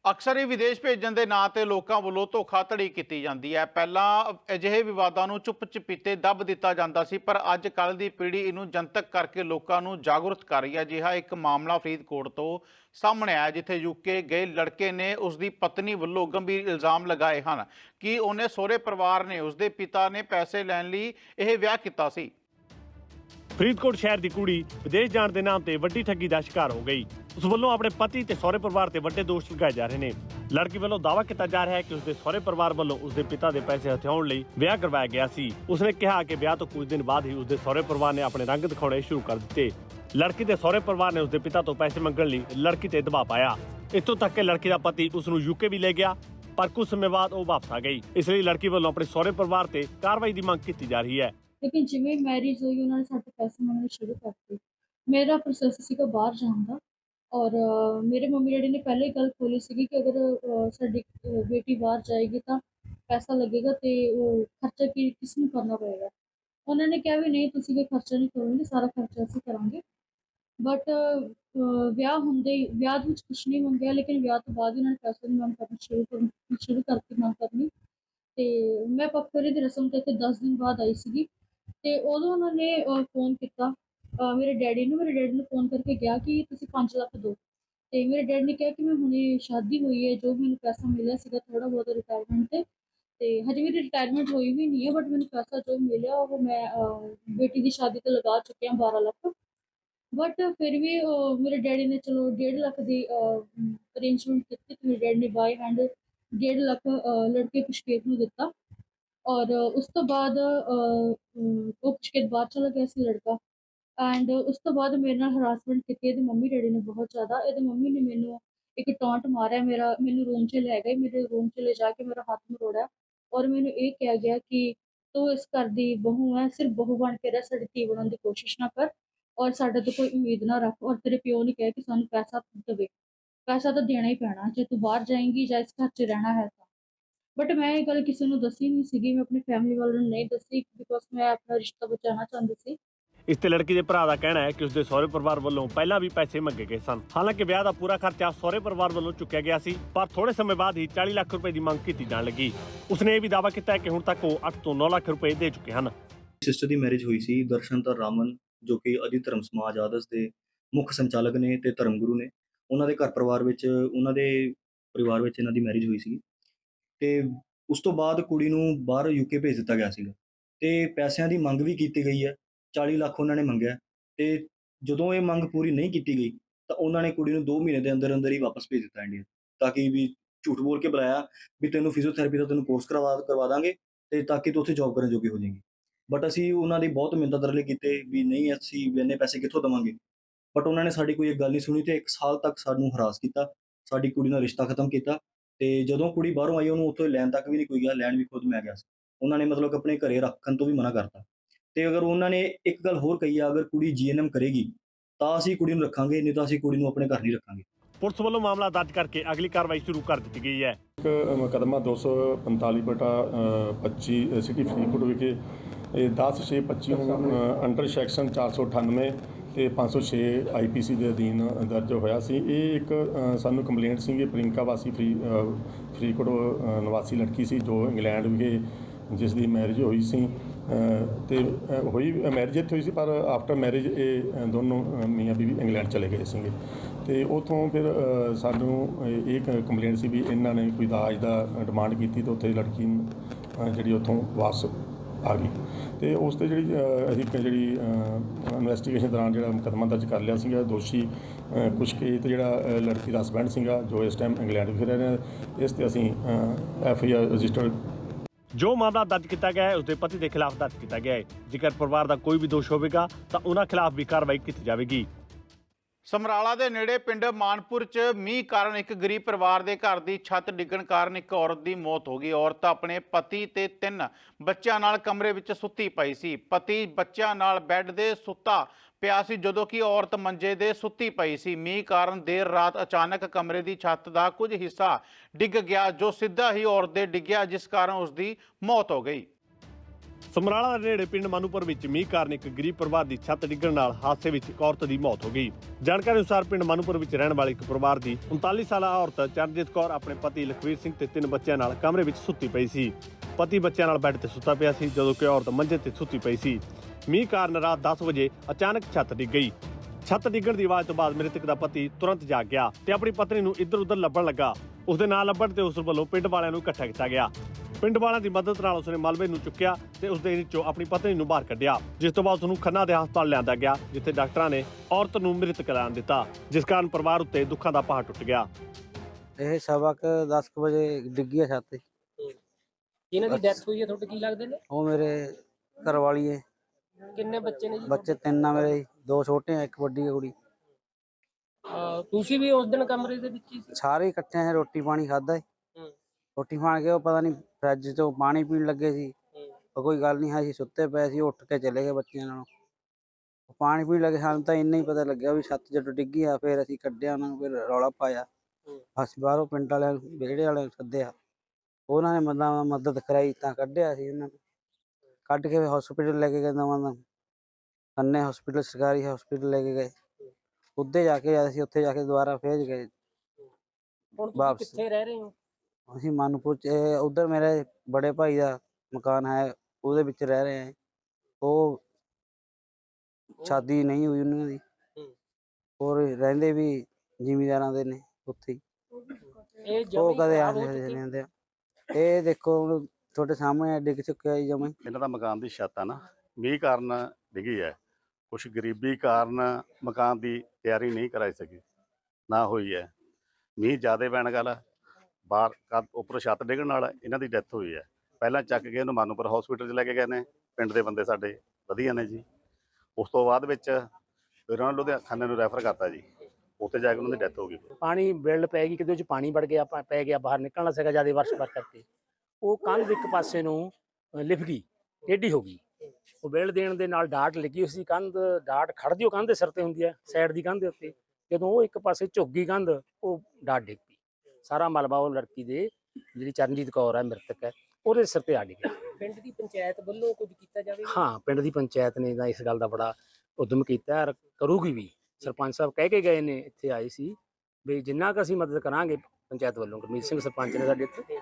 ਅਕਸਰ ਹੀ ਵਿਦੇਸ਼ ਭੇਜਣ ਦੇ ਨਾਂ ਤੇ ਲੋਕਾਂ ਵੱਲੋਂ ਧੋਖਾਧੜੀ ਕੀਤੀ ਜਾਂਦੀ ਹੈ। ਪਹਿਲਾਂ ਅਜਿਹੇ ਵਿਵਾਦਾਂ ਨੂੰ ਚੁੱਪ ਚਪੀਤੇ ਦੱਬ ਦਿੱਤਾ ਜਾਂਦਾ ਸੀ, ਪਰ ਅੱਜ ਕੱਲ ਦੀ ਪੀੜ੍ਹੀ ਇਹਨੂੰ ਜਨਤਕ ਕਰਕੇ ਲੋਕਾਂ ਨੂੰ ਜਾਗਰੂਕ ਕਰ ਰਹੀ ਹੈ। ਅਜਿਹਾ ਇੱਕ ਮਾਮਲਾ ਫਰੀਦਕੋਟ ਤੋਂ ਸਾਹਮਣੇ ਆਇਆ, ਜਿੱਥੇ ਯੂਕੇ ਗਏ ਲੜਕੇ ਨੇ ਉਸ ਦੀ ਪਤਨੀ ਵੱਲੋਂ ਗੰਭੀਰ ਇਲਜ਼ਾਮ ਲਗਾਏ ਹਨ ਕਿ ਉਹਨੇ ਸਹੁਰੇ ਪਰਿਵਾਰ ਨੇ ਉਸ ਦੇ ਪਿਤਾ ਨੇ ਪੈਸੇ ਲੈਣ ਲਈ ਇਹ ਵਿਆਹ ਕੀਤਾ ਸੀ। ਫਰੀਦਕੋਟ ਸ਼ਹਿਰ ਦੀ ਕੁੜੀ ਵਿਦੇਸ਼ ਜਾਣ ਦੇ ਨਾਮ ਤੇ ਵੱਡੀ ਠੱਗੀ ਦਾ ਸ਼ਿਕਾਰ ਹੋ ਗਈ। ਉਸ ਵੱਲੋਂ ਆਪਣੇ ਪਤੀ ਤੇ ਸਹੁਰੇ ਪਰਿਵਾਰ ਤੇ ਵੱਡੇ ਦੋਸ਼ ਲਗਾਏ ਜਾ ਰਹੇ ਨੇ। ਲੜਕੀ ਵੱਲੋਂ ਦਾਅਵਾ ਕੀਤਾ ਜਾ ਰਿਹਾ ਹੈ ਕਿ ਉਸਦੇ ਸਹੁਰੇ ਪਰਿਵਾਰ ਵੱਲੋਂ ਉਸਦੇ ਪਿਤਾ ਦੇ ਪੈਸੇ ਹਥਿਆਉਣ ਲਈ ਵਿਆਹ ਕਰਵਾਇਆ ਗਿਆ ਸੀ। ਉਸਨੇ ਕਿਹਾ ਕਿ ਵਿਆਹ ਤੋਂ ਕੁਝ ਦਿਨ ਬਾਅਦ ਹੀ ਉਸਦੇ ਸਹੁਰੇ ਪਰਿਵਾਰ ਨੇ ਆਪਣੇ ਰੰਗ ਦਿਖਾਉਣੇ ਸ਼ੁਰੂ ਕਰ ਦਿੱਤੇ। ਲੜਕੀ ਦੇ ਸਹੁਰੇ ਪਰਿਵਾਰ ਨੇ ਉਸਦੇ ਪਿਤਾ ਤੋਂ ਪੈਸੇ ਮੰਗਣ ਲਈ ਲੜਕੀ ਤੇ ਦਬਾਅ ਪਾਇਆ। ਇੱਥੋਂ ਤੱਕ ਕਿ ਲੜਕੀ ਦਾ ਪਤੀ ਉਸ ਨੂੰ ਯੂਕੇ ਵੀ ਲੈ ਗਿਆ, ਪਰ ਕੁਝ ਸਮੇਂ ਬਾਅਦ ਉਹ ਵਾਪਸ ਆ ਗਈ। ਇਸ ਲਈ ਲੜਕੀ ਵੱਲੋਂ ਆਪਣੇ ਸਹੁਰੇ ਪਰਿਵਾਰ ਤੇ ਕਾਰਵਾਈ ਦੀ ਮੰਗ ਕੀਤੀ ਜਾ ਰਹੀ ਹੈ। ਲੇਕਿਨ ਜਿਵੇਂ ਮੈਰਿਜ ਹੋਈ, ਉਹਨਾਂ ਨੇ ਸਾਡੇ ਪੈਸੇ ਮੰਗਣੇ ਸ਼ੁਰੂ ਕਰਤੇ। ਮੇਰਾ ਪ੍ਰੋਸੈਸ ਸੀਗਾ ਬਾਹਰ ਜਾਣ ਦਾ। ਔਰ ਮੇਰੇ ਮੰਮੀ ਡੈਡੀ ਨੇ ਪਹਿਲੇ ਹੀ ਗੱਲ ਖੋਲੀ ਸੀਗੀ ਕਿ ਅਗਰ ਸਾਡੀ ਬੇਟੀ ਬਾਹਰ ਜਾਏਗੀ ਤਾਂ ਪੈਸਾ ਲੱਗੇਗਾ ਤੇ ਉਹ ਖਰਚਾ ਕੀ, ਕਿਸ ਨੂੰ ਕਰਨਾ ਪਏਗਾ। ਉਹਨਾਂ ਨੇ ਕਿਹਾ ਵੀ ਨਹੀਂ, ਤੁਸੀਂ ਕੋਈ ਖਰਚਾ ਨਹੀਂ ਕਰੋਗੇ, ਸਾਰਾ ਖਰਚਾ ਅਸੀਂ ਕਰਾਂਗੇ। ਬਟ ਵਿਆਹ ਹੁੰਦੇ ਹੀ, ਵਿਆਹ ਦੇ ਵਿੱਚ ਕੁਛ ਨਹੀਂ ਮੰਗਿਆ ਲੇਕਿਨ ਵਿਆਹ ਤੋਂ ਬਾਅਦ ਇਹਨਾਂ ਨੇ ਪੈਸੇ ਦੀ ਮੰਗ ਕਰਨੀ ਸ਼ੁਰੂ ਕਰ ਸ਼ੁਰੂ ਕਰਤੀ ਮੰਗ ਕਰਨੀ। ਤੇ ਮੈਂ ਪੱਕਰੀ ਦੀ ਰਸਮ ਤੇ ਇੱਥੇ 10 ਦਿਨ ਬਾਅਦ ਆਈ ਸੀਗੀ। ਤੇ ਉਦੋਂ ਉਹਨਾਂ ਨੇ ਫੋਨ ਕੀਤਾ। ਮੇਰੇ ਡੈਡੀ ਨੂੰ, ਮੇਰੇ ਡੈਡੀ ਨੂੰ ਫੋਨ ਕਰਕੇ ਕਿਹਾ ਕਿ ਤੁਸੀਂ 5 ਲੱਖ ਦਿਓ ਤੇ ਮੇਰੇ ਡੈਡੀ ਨੇ ਕਿਹਾ ਕਿ ਮੈਂ ਹੁਣੇ ਸ਼ਾਦੀ ਹੋਈ ਹੈ, ਜੋ ਮੈਨੂੰ ਪੈਸਾ ਮਿਲਿਆ ਸੀਗਾ ਥੋੜਾ ਬਹੁਤ ਰਿਟਾਇਰਮੈਂਟ ਤੇ। ਤੇ ਹਜੇ ਮੇਰੀ ਰਿਟਾਇਰਮੈਂਟ ਹੋਈ ਵੀ ਨਹੀਂ ਹੈ ਬਟ ਮੈਨੂੰ ਪੈਸਾ ਜੋ ਮਿਲਿਆ ਉਹ ਮੈਂ ਬੇਟੀ ਦੀ ਸ਼ਾਦੀ ਤੇ ਲਗਾ ਚੁੱਕਿਆ ਹਾਂ 12 ਲੱਖ। ਬਟ ਫਿਰ ਵੀ ਮੇਰੇ ਡੈਡੀ ਨੇ ਚਲੋ 1.5 ਲੱਖ ਦੀ ਅਰੇਂਜਮੈਂਟ ਕੀਤੀ ਤੇ ਮੇਰੇ ਡੈਡੀ ਨੇ ਬਾਈ ਹੈਂਡ 1.5 ਲੱਖ ਲੜਕੇ ਪੁਸ਼ਕੇਤ ਨੂੰ ਦਿੱਤਾ। ਔਰ ਉਸ ਤੋਂ ਬਾਅਦ ਉਹ ਪੁਸ਼ਕੇਤ ਬਾਹਰ ਚਲਾ ਗਿਆ ਸੀ ਲੜਕਾ। ਐਂਡ ਉਸ ਤੋਂ ਬਾਅਦ ਮੇਰੇ ਨਾਲ ਹਰਾਸਮੈਂਟ ਕੀਤੀ, ਇਹਦੇ ਮੰਮੀ ਡੈਡੀ ਨੇ ਬਹੁਤ ਜ਼ਿਆਦਾ, ਇਹਦੇ ਮੰਮੀ ਨੇ ਮੈਨੂੰ ਇੱਕ ਟੌਂਟ ਮਾਰਿਆ, ਮੇਰਾ, ਮੈਨੂੰ ਰੂਮ 'ਚ ਲੈ ਗਏ, ਮੇਰੇ ਰੂਮ 'ਚ ਲੈ ਜਾ ਕੇ ਮੇਰਾ ਹੱਥ ਮਰੋੜਿਆ ਔਰ ਮੈਨੂੰ ਇਹ ਕਿਹਾ ਗਿਆ ਕਿ ਤੂੰ ਇਸ ਘਰ ਦੀ ਬਹੂ ਹੈ, ਸਿਰਫ ਬਹੂ ਬਣ ਕੇ ਰਹਿ, ਸਾਡੀ ਧੀ ਬਣਾਉਣ ਦੀ ਕੋਸ਼ਿਸ਼ ਨਾ ਕਰ ਔਰ ਸਾਡੇ ਤੋਂ ਕੋਈ ਉਮੀਦ ਨਾ ਰੱਖ ਔਰ ਤੇਰੇ ਪਿਓ ਨੇ ਕਿਹਾ ਕਿ ਸਾਨੂੰ ਪੈਸਾ ਦੇਵੇ, ਪੈਸਾ ਤਾਂ ਦੇਣਾ ਹੀ ਪੈਣਾ, ਜੇ ਤੂੰ ਬਾਹਰ ਜਾਏਂਗੀ ਜਾਂ ਇਸ ਘਰ 'ਚ ਰਹਿਣਾ ਹੈ ਤਾਂ। ਬਟ ਮੈਂ ਇਹ ਗੱਲ ਕਿਸੇ ਨੂੰ ਦੱਸੀ ਨਹੀਂ ਸੀਗੀ, ਮੈਂ ਆਪਣੀ ਫੈਮਿਲੀ ਵਾਲਿਆਂ ਨੂੰ ਨਹੀਂ ਦੱਸੀ ਬਿਕੋਜ਼ ਮੈਂ ਆਪਣਾ ਰਿਸ਼ਤਾ ਬਚਾਉਣਾ ਚਾਹੁੰਦੀ ਸੀ। ਇਸ ਤੇ ਲੜਕੀ ਦੇ ਭਰਾ ਦਾ ਕਹਿਣਾ ਹੈ ਕਿ ਉਸਦੇ ਸਹੁਰੇ ਪਰਿਵਾਰ ਵੱਲੋਂ ਪਹਿਲਾਂ ਵੀ ਪੈਸੇ ਮੰਗੇ ਗਏ ਸਨ। ਹਾਲਾਂਕਿ ਵਿਆਹ ਦਾ ਪੂਰਾ ਖਰਚਾ ਸਹੁਰੇ ਪਰਿਵਾਰ ਵੱਲੋਂ ਚੁੱਕਿਆ ਗਿਆ ਸੀ, ਪਰ ਥੋੜੇ ਸਮੇਂ ਬਾਅਦ ਹੀ 40 ਲੱਖ ਰੁਪਏ ਦੀ ਮੰਗ ਕੀਤੀ ਜਾਣ ਲੱਗੀ। ਉਸਨੇ ਇਹ ਵੀ ਦਾਅਵਾ ਕੀਤਾ ਹੈ ਕਿ ਹੁਣ ਤੱਕ ਉਹ 8 ਤੋਂ 9 ਲੱਖ ਰੁਪਏ ਦੇ ਚੁੱਕੇ ਹਨ। ਸਿਸਟਰ ਦੀ ਮੈਰਿਜ ਹੋਈ ਸੀ, ਦਰਸ਼ਨ ਦਰਸ਼ਨਤਰ ਰਾਮਨ, ਜੋ ਕਿ ਅਦੀ ਧਰਮ ਸਮਾਜ ਆਦਰਸ਼ ਦੇ ਮੁੱਖ ਸੰਚਾਲਕ ਨੇ ਤੇ ਧਰਮਗੁਰੂ ਨੇ, ਉਹਨਾਂ ਦੇ ਘਰ ਪਰਿਵਾਰ ਵਿੱਚ, ਉਹਨਾਂ ਦੇ ਪਰਿਵਾਰ ਵਿੱਚ ਇਹਨਾਂ ਦੀ ਮੈਰਿਜ ਹੋਈ ਸੀ। ਤੇ ਉਸ ਤੋਂ ਬਾਅਦ ਕੁੜੀ ਨੂੰ ਬਾਹਰ ਯੂਕੇ ਭੇਜ ਦਿੱਤਾ ਗਿਆ ਸੀਗਾ। ਤੇ ਪੈਸਿਆਂ ਦੀ ਮੰਗ ਵੀ ਕੀਤੀ ਗਈ ਹੈ। 40 ਲੱਖ ਉਹਨਾਂ ਨੇ ਮੰਗਿਆ ਤੇ ਜਦੋਂ ਇਹ ਮੰਗ ਪੂਰੀ ਨਹੀਂ ਕੀਤੀ ਗਈ ਤਾਂ ਉਹਨਾਂ ਨੇ ਕੁੜੀ ਨੂੰ 2 ਮਹੀਨੇ ਦੇ ਅੰਦਰ ਅੰਦਰ ਹੀ ਵਾਪਸ ਭੇਜ ਦਿੱਤਾ ਇੰਡੀਆ ਤਾਂ ਕਿ ਵੀ ਝੂਠ ਬੋਲ ਕੇ ਬੁਲਾਇਆ ਵੀ ਤੈਨੂੰ ਫਿਜ਼ੀਓਥੈਰੇਪੀ ਦਾ ਤੈਨੂੰ ਕੋਰਸ ਕਰਵਾ ਕਰਵਾ ਦਾਂਗੇ ਤੇ ਤਾਂ ਕਿ ਤੂੰ ਉੱਥੇ ਜੌਬ ਕਰਨ ਜੋਗੀ ਹੋ ਜਾਏਂਗੀ। ਬਟ ਅਸੀਂ ਉਹਨਾਂ ਦੀ ਬਹੁਤ ਮਿੰਨਤਾਂ ਤਰਲੇ ਕੀਤੇ ਵੀ ਨਹੀਂ ਅਸੀਂ ਇੰਨੇ ਪੈਸੇ ਕਿੱਥੋਂ ਦੇਵਾਂਗੇ? ਬਟ ਉਹਨਾਂ ਨੇ ਸਾਡੀ ਕੋਈ ਇੱਕ ਗੱਲ ਨਹੀਂ ਸੁਣੀ ਤੇ ਇੱਕ ਸਾਲ ਤੱਕ ਸਾਨੂੰ ਹਰਾਸ ਕੀਤਾ, ਸਾਡੀ ਕੁੜੀ ਨਾਲ ਰਿਸ਼ਤਾ ਖਤਮ ਕੀਤਾ ਤੇ ਜਦੋਂ ਕੁੜੀ ਬਾਹਰੋਂ ਆਈ ਉਹਨੂੰ ਉੱਥੋਂ ਲੈਣ ਤੱਕ ਵੀ ਨਹੀਂ ਕੋਈ ਗਿਆ, ਲੈਣ ਵੀ ਖੁਦ ਮੈਂ ਗਿਆ ਸੀ। ਉਹਨਾਂ ਨੇ ਮਤਲਬ ਕਿ ਆਪਣੇ ਘਰੇ ਰੱਖਣ ਤੋਂ ਵੀ ਮਨਾ ਕਰਤਾ। ਤੇ ਅਗਰ ਉਹਨਾਂ ਨੇ ਇੱਕ ਗੱਲ ਹੋਰ ਕਹੀ ਆ ਅਗਰ ਕੁੜੀ ਜੀਐਨਐਮ ਕਰੇਗੀ ਤਾਂ ਅਸੀਂ ਕੁੜੀ ਨੂੰ ਰੱਖਾਂਗੇ ਨਹੀਂ ਤਾਂ ਅਸੀਂ ਕੁੜੀ ਨੂੰ ਆਪਣੇ ਘਰ ਨਹੀਂ ਰੱਖਾਂਗੇ। ਪੁਲਿਸ ਵੱਲੋਂ ਮਾਮਲਾ ਦਰਜ ਕਰਕੇ ਅਗਲੀ ਕਾਰਵਾਈ ਸ਼ੁਰੂ ਕਰ ਦਿੱਤੀ ਗਈ ਹੈ। ਇੱਕ ਮੁਕੱਦਮਾ 245 ਬਟਾ 25 ਸਿਟੀ ਫਰੀਦਕੋਟ ਵਿਖੇ ਇਹ 10 6 25 ਨੂੰ ਅੰਡਰ ਸੈਕਸ਼ਨ 498 ਤੇ 506 ਆਈਪੀਸੀ ਦੇ ਅਧੀਨ ਦਰਜ ਹੋਇਆ ਸੀ। ਇਹ ਇੱਕ ਸਾਨੂੰ ਕੰਪਲੇਂਟ ਸੀ ਕਿ ਪ੍ਰਿੰਕਾ ਵਾਸੀ ਫਰੀ ਅ, ਨਿਵਾਸੀ ਲੜਕੀ ਸੀ ਜੋ ਇੰਗਲੈਂਡ ਵਿਖੇ ਜਿਸ ਦੀ ਮੈਰਿਜ ਹੋਈ ਸੀ ਅ, ਤੇ ਹੋਈ ਮੈਰਿਜ ਇੱਥੇ ਹੋਈ ਸੀ ਪਰ ਆਫਟਰ ਮੈਰਿਜ ਇਹ ਦੋਨੋਂ ਮੀਆਂ ਬੀਵੀ ਇੰਗਲੈਂਡ ਚਲੇ ਗਏ ਸੀਗੇ। ਤੇ ਉਥੋਂ ਫਿਰ ਸਾਨੂੰ ਇਹ ਇਹ ਕੰਪਲੇਂਟ ਸੀ ਵੀ ਇਹਨਾਂ ਨੇ ਕੋਈ ਦਾਜ ਦਾ ਡਿਮਾਂਡ ਕੀਤੀ ਤੇ ਉੱਥੇ ਲੜਕੀ ਜਿਹੜੀ ਉਥੋਂ ਵਾਪਸ ਆ ਗਈ। ਤੇ ਉਸ ਤੇ ਜਿਹੜੀ ਅਸੀਂ ਜਿਹੜੀ ਇਨਵੈਸਟੀਗੇਸ਼ਨ ਦੌਰਾਨ ਜਿਹੜਾ ਮੁਕੱਦਮਾ ਦਰਜ ਕਰ ਲਿਆ ਸੀਗਾ ਦੋਸ਼ੀ ਅ, ਕੁਸ਼ਕੇਤ ਜਿਹੜਾ ਲੜਕੀ ਦਾ ਹਸਬੈਂਡ ਸੀਗਾ ਜੋ ਇਸ ਟਾਈਮ ਇੰਗਲੈਂਡ ਵਿਖੇ ਰਹਿ ਰਿਹਾ ਇਸ ਤੇ ਅਸੀਂ ਐਫ ਆਈ ਆਰ ਰਜਿਸਟਰ ਜੋ ਮਾਮਲਾ ਦਰਜ ਕੀਤਾ ਗਿਆ ਹੈ, ਉਸਦੇ ਪਤੀ ਦੇ ਖਿਲਾਫ ਦਰਜ ਕੀਤਾ ਗਿਆ ਹੈ। ਜੇਕਰ ਪਰਿਵਾਰ ਦਾ ਕੋਈ ਵੀ ਦੋਸ਼ ਹੋਵੇਗਾ, ਤਾਂ ਉਹਨਾਂ ਖਿਲਾਫ ਵੀ ਕਾਰਵਾਈ ਕੀਤੀ ਜਾਵੇਗੀ। ਸਮਰਾਲਾ ਦੇ ਨੇੜੇ ਪਿੰਡ ਮਾਨਪੁਰ 'ਚ ਮੀਂਹ ਕਾਰਨ ਇੱਕ ਗਰੀਬ ਪਰਿਵਾਰ ਦੇ ਘਰ ਦੀ ਛੱਤ ਡਿੱਗਣ ਕਾਰਨ ਇੱਕ ਔਰਤ ਦੀ ਮੌਤ ਹੋ ਗਈ। ਔਰਤ ਆਪਣੇ ਪਤੀ ਤੇ ਤਿੰਨ ਬੱਚਿਆਂ ਨਾਲ ਕਮਰੇ ਵਿੱਚ ਸੁੱਤੀ ਪਈ ਸੀ। ਪਤੀ ਬੱਚਿਆਂ ਨਾਲ ਬੈੱਡ ਦੇ ਸੁੱਤਾ ਪਿਆ ਸੀ ਜਦੋਂ ਕਿ ਔਰਤ ਮੰਜੇ ਦੇ ਸੁੱਤੀ ਪਈ ਸੀ। ਮੀਂਹ ਕਾਰਨ ਦੇਰ ਰਾਤ ਅਚਾਨਕ ਕਮਰੇ ਦੀ ਛੱਤ ਦਾ ਕੁਝ ਹਿੱਸਾ ਡਿੱਗ ਗਿਆ, ਜੋ ਸਿੱਧਾ ਹੀ ਔਰਤ ਦੇ ਡਿੱਗਿਆ, ਜਿਸ ਕਾਰਨ ਉਸ ਦੀ ਮੌਤ ਹੋ ਗਈ। ਸਮਰਾਲਾ ਦੇ ਨੇੜੇ ਪਿੰਡ ਮਾਨੂਪੁਰ ਵਿੱਚ ਮੀਂਹ ਕਾਰਨ ਇੱਕ ਗਰੀਬ ਪਰਿਵਾਰ ਦੀ ਛੱਤ ਡਿੱਗਣ ਨਾਲ ਹਾਦਸੇ ਵਿੱਚ ਇੱਕ ਔਰਤ ਦੀ ਮੌਤ ਹੋ ਗਈ। ਜਾਣਕਾਰੀ ਅਨੁਸਾਰ ਪਿੰਡ ਮਾਨੂਪੁਰ ਵਿੱਚ ਰਹਿਣ ਵਾਲੀ ਇੱਕ ਪਰਿਵਾਰ ਦੀ 39 ਸਾਲਾ ਔਰਤ ਚਰਨਜੀਤ ਕੌਰ ਆਪਣੇ ਪਤੀ ਲਖਵੀਰ ਸਿੰਘ ਤੇ ਤਿੰਨ ਬੱਚਿਆਂ ਨਾਲ ਕਮਰੇ ਵਿੱਚ ਸੁੱਤੀ ਪਈ ਸੀ। ਪਤੀ ਬੱਚਿਆਂ ਨਾਲ ਬੈੱਡ ਤੇ ਸੁੱਤਾ ਪਿਆ ਸੀ ਜਦੋਂ ਕਿ ਔਰਤ ਮੰਜੇ ਤੇ ਸੁੱਤੀ ਪਈ ਸੀ। ਮੀਂਹ ਕਾਰਨ ਰਾਤ 10 ਵਜੇ ਅਚਾਨਕ ਛੱਤ ਡਿੱਗ ਗਈ। ਛੱਤ ਡਿੱਗਣ ਦੀ ਆਵਾਜ਼ ਤੋਂ ਬਾਅਦ ਮ੍ਰਿਤਕ ਦਾ ਪਤੀ ਤੁਰੰਤ ਜਾਗ ਗਿਆ ਤੇ ਆਪਣੀ ਪਤਨੀ ਨੂੰ ਇੱਧਰ ਉੱਧਰ ਲੱਭਣ ਲੱਗਾ। ਉਸ ਦੇ ਨਾਲ ਲੱਭਣ ਤੇ ਉਸ ਵੱਲੋਂ ਪਿੰਡ ਵਾਲਿਆਂ ਨੂੰ ਇਕੱਠਾ ਕੀਤਾ ਗਿਆ। ਪਿੰਡ ਵਾਲਿਆਂ ਦੀ ਮਦਦ ਨਾਲ ਉਸਨੇ ਮਲਬੇ ਨੂੰ ਚੁੱਕਿਆ ਤੇ ਉਸ ਦੇ ਵਿੱਚੋਂ ਆਪਣੀ ਪਤਨੀ ਨੂੰ ਬਾਹਰ ਕੱਢਿਆ ਜਿਸ ਤੋਂ ਬਾਅਦ ਉਸ ਨੂੰ ਖੰਨਾ ਦੇ ਹਸਪਤਾਲ ਲਿਆਂਦਾ ਗਿਆ ਜਿੱਥੇ ਡਾਕਟਰਾਂ ਨੇ ਔਰਤ ਨੂੰ ਮ੍ਰਿਤ ਕਰਾਰ ਦਿੱਤਾ ਜਿਸ ਕਾਰਨ ਪਰਿਵਾਰ ਉੱਤੇ ਦੁੱਖਾਂ ਦਾ ਪਹਾੜ ਟੁੱਟ ਗਿਆ। ਇਹ ਸਵਾ ਕੁ 10 ਕੁ ਵਜੇ ਡਿੱਗੀ ਆ ਛੱਤ ਇਹਨਾਂ ਦੀ ਡੈਥ ਹੋਈ ਹੈ ਤੁਹਾਡੇ ਕੀ ਲੱਗਦੇ ਨੇ? ਉਹ ਮੇਰੇ ਘਰ ਵਾਲੀ ਹੈ। ਕਿੰਨੇ ਬੱਚੇ ਨੇ ਜੀ? ਬੱਚੇ ਤਿੰਨ ਆ ਮੇਰੇ। ਦੋ ਛੋਟੇ ਆ ਇੱਕ ਵੱਡੀ ਆ ਕੁੜੀ ਅਹ ਤੁਸੀਂ ਵੀ ਉਸ ਦਿਨ ਕਮਰੇ ਦੇ ਵਿੱਚ ਹੀ ਸੀ ਸਾਰੇ ਇਕੱਠੇ ਆ ਰੋਟੀ ਪਾਣੀ ਖਾਦਾ ਹੂੰ। ਰੋਟੀ ਖਾਣ ਕੇ ਉਹ ਪਤਾ ਨਹੀਂ ਫਰਿੱਜ ਤੋਂ ਪਾਣੀ ਪੀਣ ਲੱਗੇ ਸੀ ਉਹ ਕੋਈ ਗੱਲ ਨਹੀਂ ਹੈ ਅਸੀਂ ਸੁੱਤੇ ਪਏ ਸੀ ਉੱਠ ਕੇ ਚਲੇ ਗਏ ਬੱਚਿਆਂ ਨਾਲ ਉਹ ਪਾਣੀ ਪੀਣ ਲੱਗੇ ਸਾਨੂੰ ਤਾਂ ਇੰਨਾ ਹੀ ਪਤਾ ਲੱਗਿਆ ਵੀ ਛੱਤ ਜਦੋਂ ਡਿੱਗੀ ਆ ਫਿਰ ਅਸੀਂ ਕੱਢਿਆ ਉਹਨਾਂ ਨੂੰ ਫਿਰ ਰੌਲਾ ਪਾਇਆ ਅਸੀਂ ਬਾਹਰੋਂ ਪਿੰਡ ਵਾਲਿਆਂ ਨੂੰ ਵਿਹੜੇ ਵਾਲਿਆਂ ਨੂੰ ਸੱਦਿਆ ਉਹਨਾਂ ਨੇ ਮਦਦ ਮਦਦ ਕਰਾਈ ਤਾਂ ਕੱਢਿਆ ਸੀ ਉਹਨਾਂ ਨੂੰ ਕੱਢ ਕੇ ਹਸਪੀਟਲ ਲੈ ਕੇ ਗਏ ਨਵਾਂ ਦਾ ਅੰਨੇ ਹਸਪੀਟਲ ਸਰਕਾਰੀ ਹਸਪੀਟਲ ਲੈ ਕੇ ਗਏ। ਉੱਧੇ ਜਾ ਕੇ ਅਸੀਂ ਉੱਥੇ ਜਾ ਕੇ ਦੁਬਾਰਾ ਫੇਰ ਗਏ। ਹੁਣ ਤੁਸੀਂ ਵਾਪਸ। ਕਿੱਥੇ ਰਹਿ ਰਹੇ ਹੋ? ਅਸੀਂ ਮਾਨੂਪੁਰ ਚ ਉਧਰ ਮੇਰੇ ਬੜੇ ਭਾਈ ਦਾ ਮਕਾਨ ਹੈ ਉਹਦੇ ਵਿੱਚ ਰਹਿ ਰਹੇ ਹਾਂ। ਉਹ ਸ਼ਾਦੀ ਨਹੀਂ ਹੋਈ ਉਹਨਾਂ ਦੀ। ਹੋਰ ਰਹਿੰਦੇ ਵੀ ਜ਼ਿਮੀਦਾਰਾਂ ਦੇ ਨੇ ਉੱਥੇ ਹੀ। ਇਹ ਉਹ ਕਦੇ ਖਰਾਬ ਹੋ ਆਉਂਦੇ ਚੁੱਕੇ। ਆ ਇਹ ਦੇਖੋ ਹੁਣ ਤੁਹਾਡੇ ਸਾਹਮਣੇ ਡਿੱਗ ਚੁੱਕਿਆ ਜੀ ਜਮੇ ਇਹਨਾਂ ਦਾ ਮਕਾਨ ਦੀ ਛੱਤ ਆ ਨਾ। ਮੀਂਹ ਕਾਰਨ ਡਿੱਗੀ ਹੈ। ਕੁਝ ਗਰੀਬੀ ਕਾਰਨ ਮਕਾਨ ਦੀ ਤਿਆਰੀ ਨਹੀਂ ਕਰਾਈ ਸਕੀ। ਨਾ ਹੋਈ ਹੈ। ਮੀਂਹ ਜ਼ਿਆਦਾ ਪੈਣ ਗੱਲ ਬਾਹਰ ਕਦ ਉੱਪਰ ਛੱਤ ਡਿੱਗਣ ਨਾਲ ਇਹਨਾਂ ਦੀ ਡੈਥ ਹੋਈ ਹੈ। ਪਹਿਲਾਂ ਚੱਕ ਕੇ ਇਹਨੂੰ ਮਾਨੂਪੁਰ ਹਸਪੀਟਲ 'ਚ ਲੈ ਕੇ ਗਏ ਨੇ। ਪਿੰਡ ਦੇ ਬੰਦੇ ਸਾਡੇ ਵਧੀਆ ਨੇ ਜੀ। ਉਸ ਤੋਂ ਬਾਅਦ ਵਿੱਚ ਫਿਰ ਉਹਨਾਂ ਨੂੰ ਲੁਧਿਆਣੇ ਨੂੰ ਰੈਫਰ ਕਰਤਾ ਜੀ। ਉੱਥੇ ਜਾ ਕੇ ਉਹਨਾਂ ਦੀ ਡੈਥ ਹੋ ਗਈ। ਪਾਣੀ ਬਿਲਡ ਪੈ ਗਈ ਕਿਤੇ ਉਹ ਪਾਣੀ ਵੜ ਗਿਆ ਪੈ ਗਿਆ ਬਾਹਰ ਨਿਕਲਣਾ ਸੀਗਾ ਜ਼ਿਆਦਾ ਵਰਸ਼ ਵਰ ਕਰਕੇ। ਉਹ ਕੰਧ ਇੱਕ ਪਾਸੇ ਨੂੰ ਅ, ਲਿਫ ਗਈ ਟੇਢੀ ਹੋ ਗਈ। ਉਹ ਬਿਲਡ ਦੇਣ ਦੇ ਨਾਲ ਡਾਟ ਲੱਗੀ ਹੋਈ ਸੀ ਕੰਧ ਡਾਟ ਖੜਦੀ ਉਹ ਕੰਧ ਦੇ ਸਿਰ ਤੇ ਹੁੰਦੀ ਹੈ ਸਾਈਡ ਦੀ ਕੰਧ ਦੇ ਉੱਤੇ। ਜਦੋਂ ਉਹ ਇੱਕ ਪਾਸੇ ਝੁੱਕ ਗਈ ਕੰਧ ਉਹ ਡਾਟ ਡਿੱਗ ਪਈ। ਸਾਰਾ ਮਲਬਾ ਉਹ ਲੜਕੀ ਦੇ ਜਿਹੜੀ ਚਰਨਜੀਤ ਕੌਰ ਹੈ ਮ੍ਰਿਤਕ ਹੈ ਉਹਦੇ ਸਿਰ ਤੇ ਆ ਡਿੱਗਿਆ ਪਿੰਡ ਦੀ ਪੰਚਾਇਤ ਵੱਲੋਂ ਕੁਝ ਕੀਤਾ ਜਾਵੇ ਹਾਂ ਪਿੰਡ ਦੀ ਪੰਚਾਇਤ ਨੇ ਤਾਂ ਇਸ ਗੱਲ ਦਾ ਬੜਾ ਉਦਮ ਕੀਤਾ ਔਰ ਕਰੂਗੀ ਵੀ। ਸਰਪੰਚ ਸਾਹਿਬ ਕਹਿ ਕੇ ਗਏ ਨੇ ਇੱਥੇ ਆਏ ਸੀ ਵੀ ਜਿੰਨਾ ਕੁ ਅਸੀਂ ਮਦਦ ਕਰਾਂਗੇ ਪੰਚਾਇਤ ਵੱਲੋਂ ਗੁਰਮੀਤ ਸਿੰਘ ਸਰਪੰਚ ਨੇ ਸਾਡੇ ਇੱਥੇ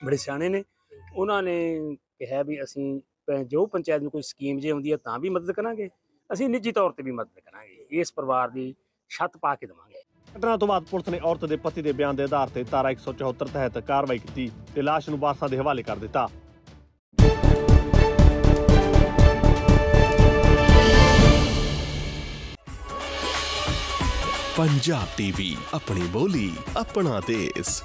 ਬੜੇ ਸਿਆਣੇ ਨੇ। ਉਹਨਾਂ ਨੇ ਕਿਹਾ ਵੀ ਅਸੀਂ ਜੋ ਪੰਚਾਇਤ ਨੂੰ ਕੋਈ ਸਕੀਮ ਜੇ ਆਉਂਦੀ ਹੈ ਤਾਂ ਵੀ ਮਦਦ ਕਰਾਂਗੇ। ਅਸੀਂ ਨਿੱਜੀ ਤੌਰ ਤੇ ਵੀ ਮਦਦ ਕਰਾਂਗੇ। ਇਸ ਪਰਿਵਾਰ ਦੀ ਛੱਤ ਪਾ ਕੇ ਦੇਵਾਂਗੇ। ਘਟਨਾ ਤੋਂ ਬਾਅਦ ਪੁਲਿਸ ਨੇ ਔਰਤ ਦੇ ਪਤੀ ਦੇ ਬਿਆਨ ਦੇ ਆਧਾਰ ਤੇ ਧਾਰਾ 174 ਤਹਿਤ ਕਾਰਵਾਈ ਕੀਤੀ ਤੇ ਲਾਸ਼ ਨੂੰ ਵਾਰਸਾਂ ਦੇ ਹਵਾਲੇ ਕਰ ਦਿੱਤਾ। ਪੰਜਾਬ ਟੀਵੀ ਆਪਣੀ ਬੋਲੀ ਆਪਣਾ ਦੇਸ਼।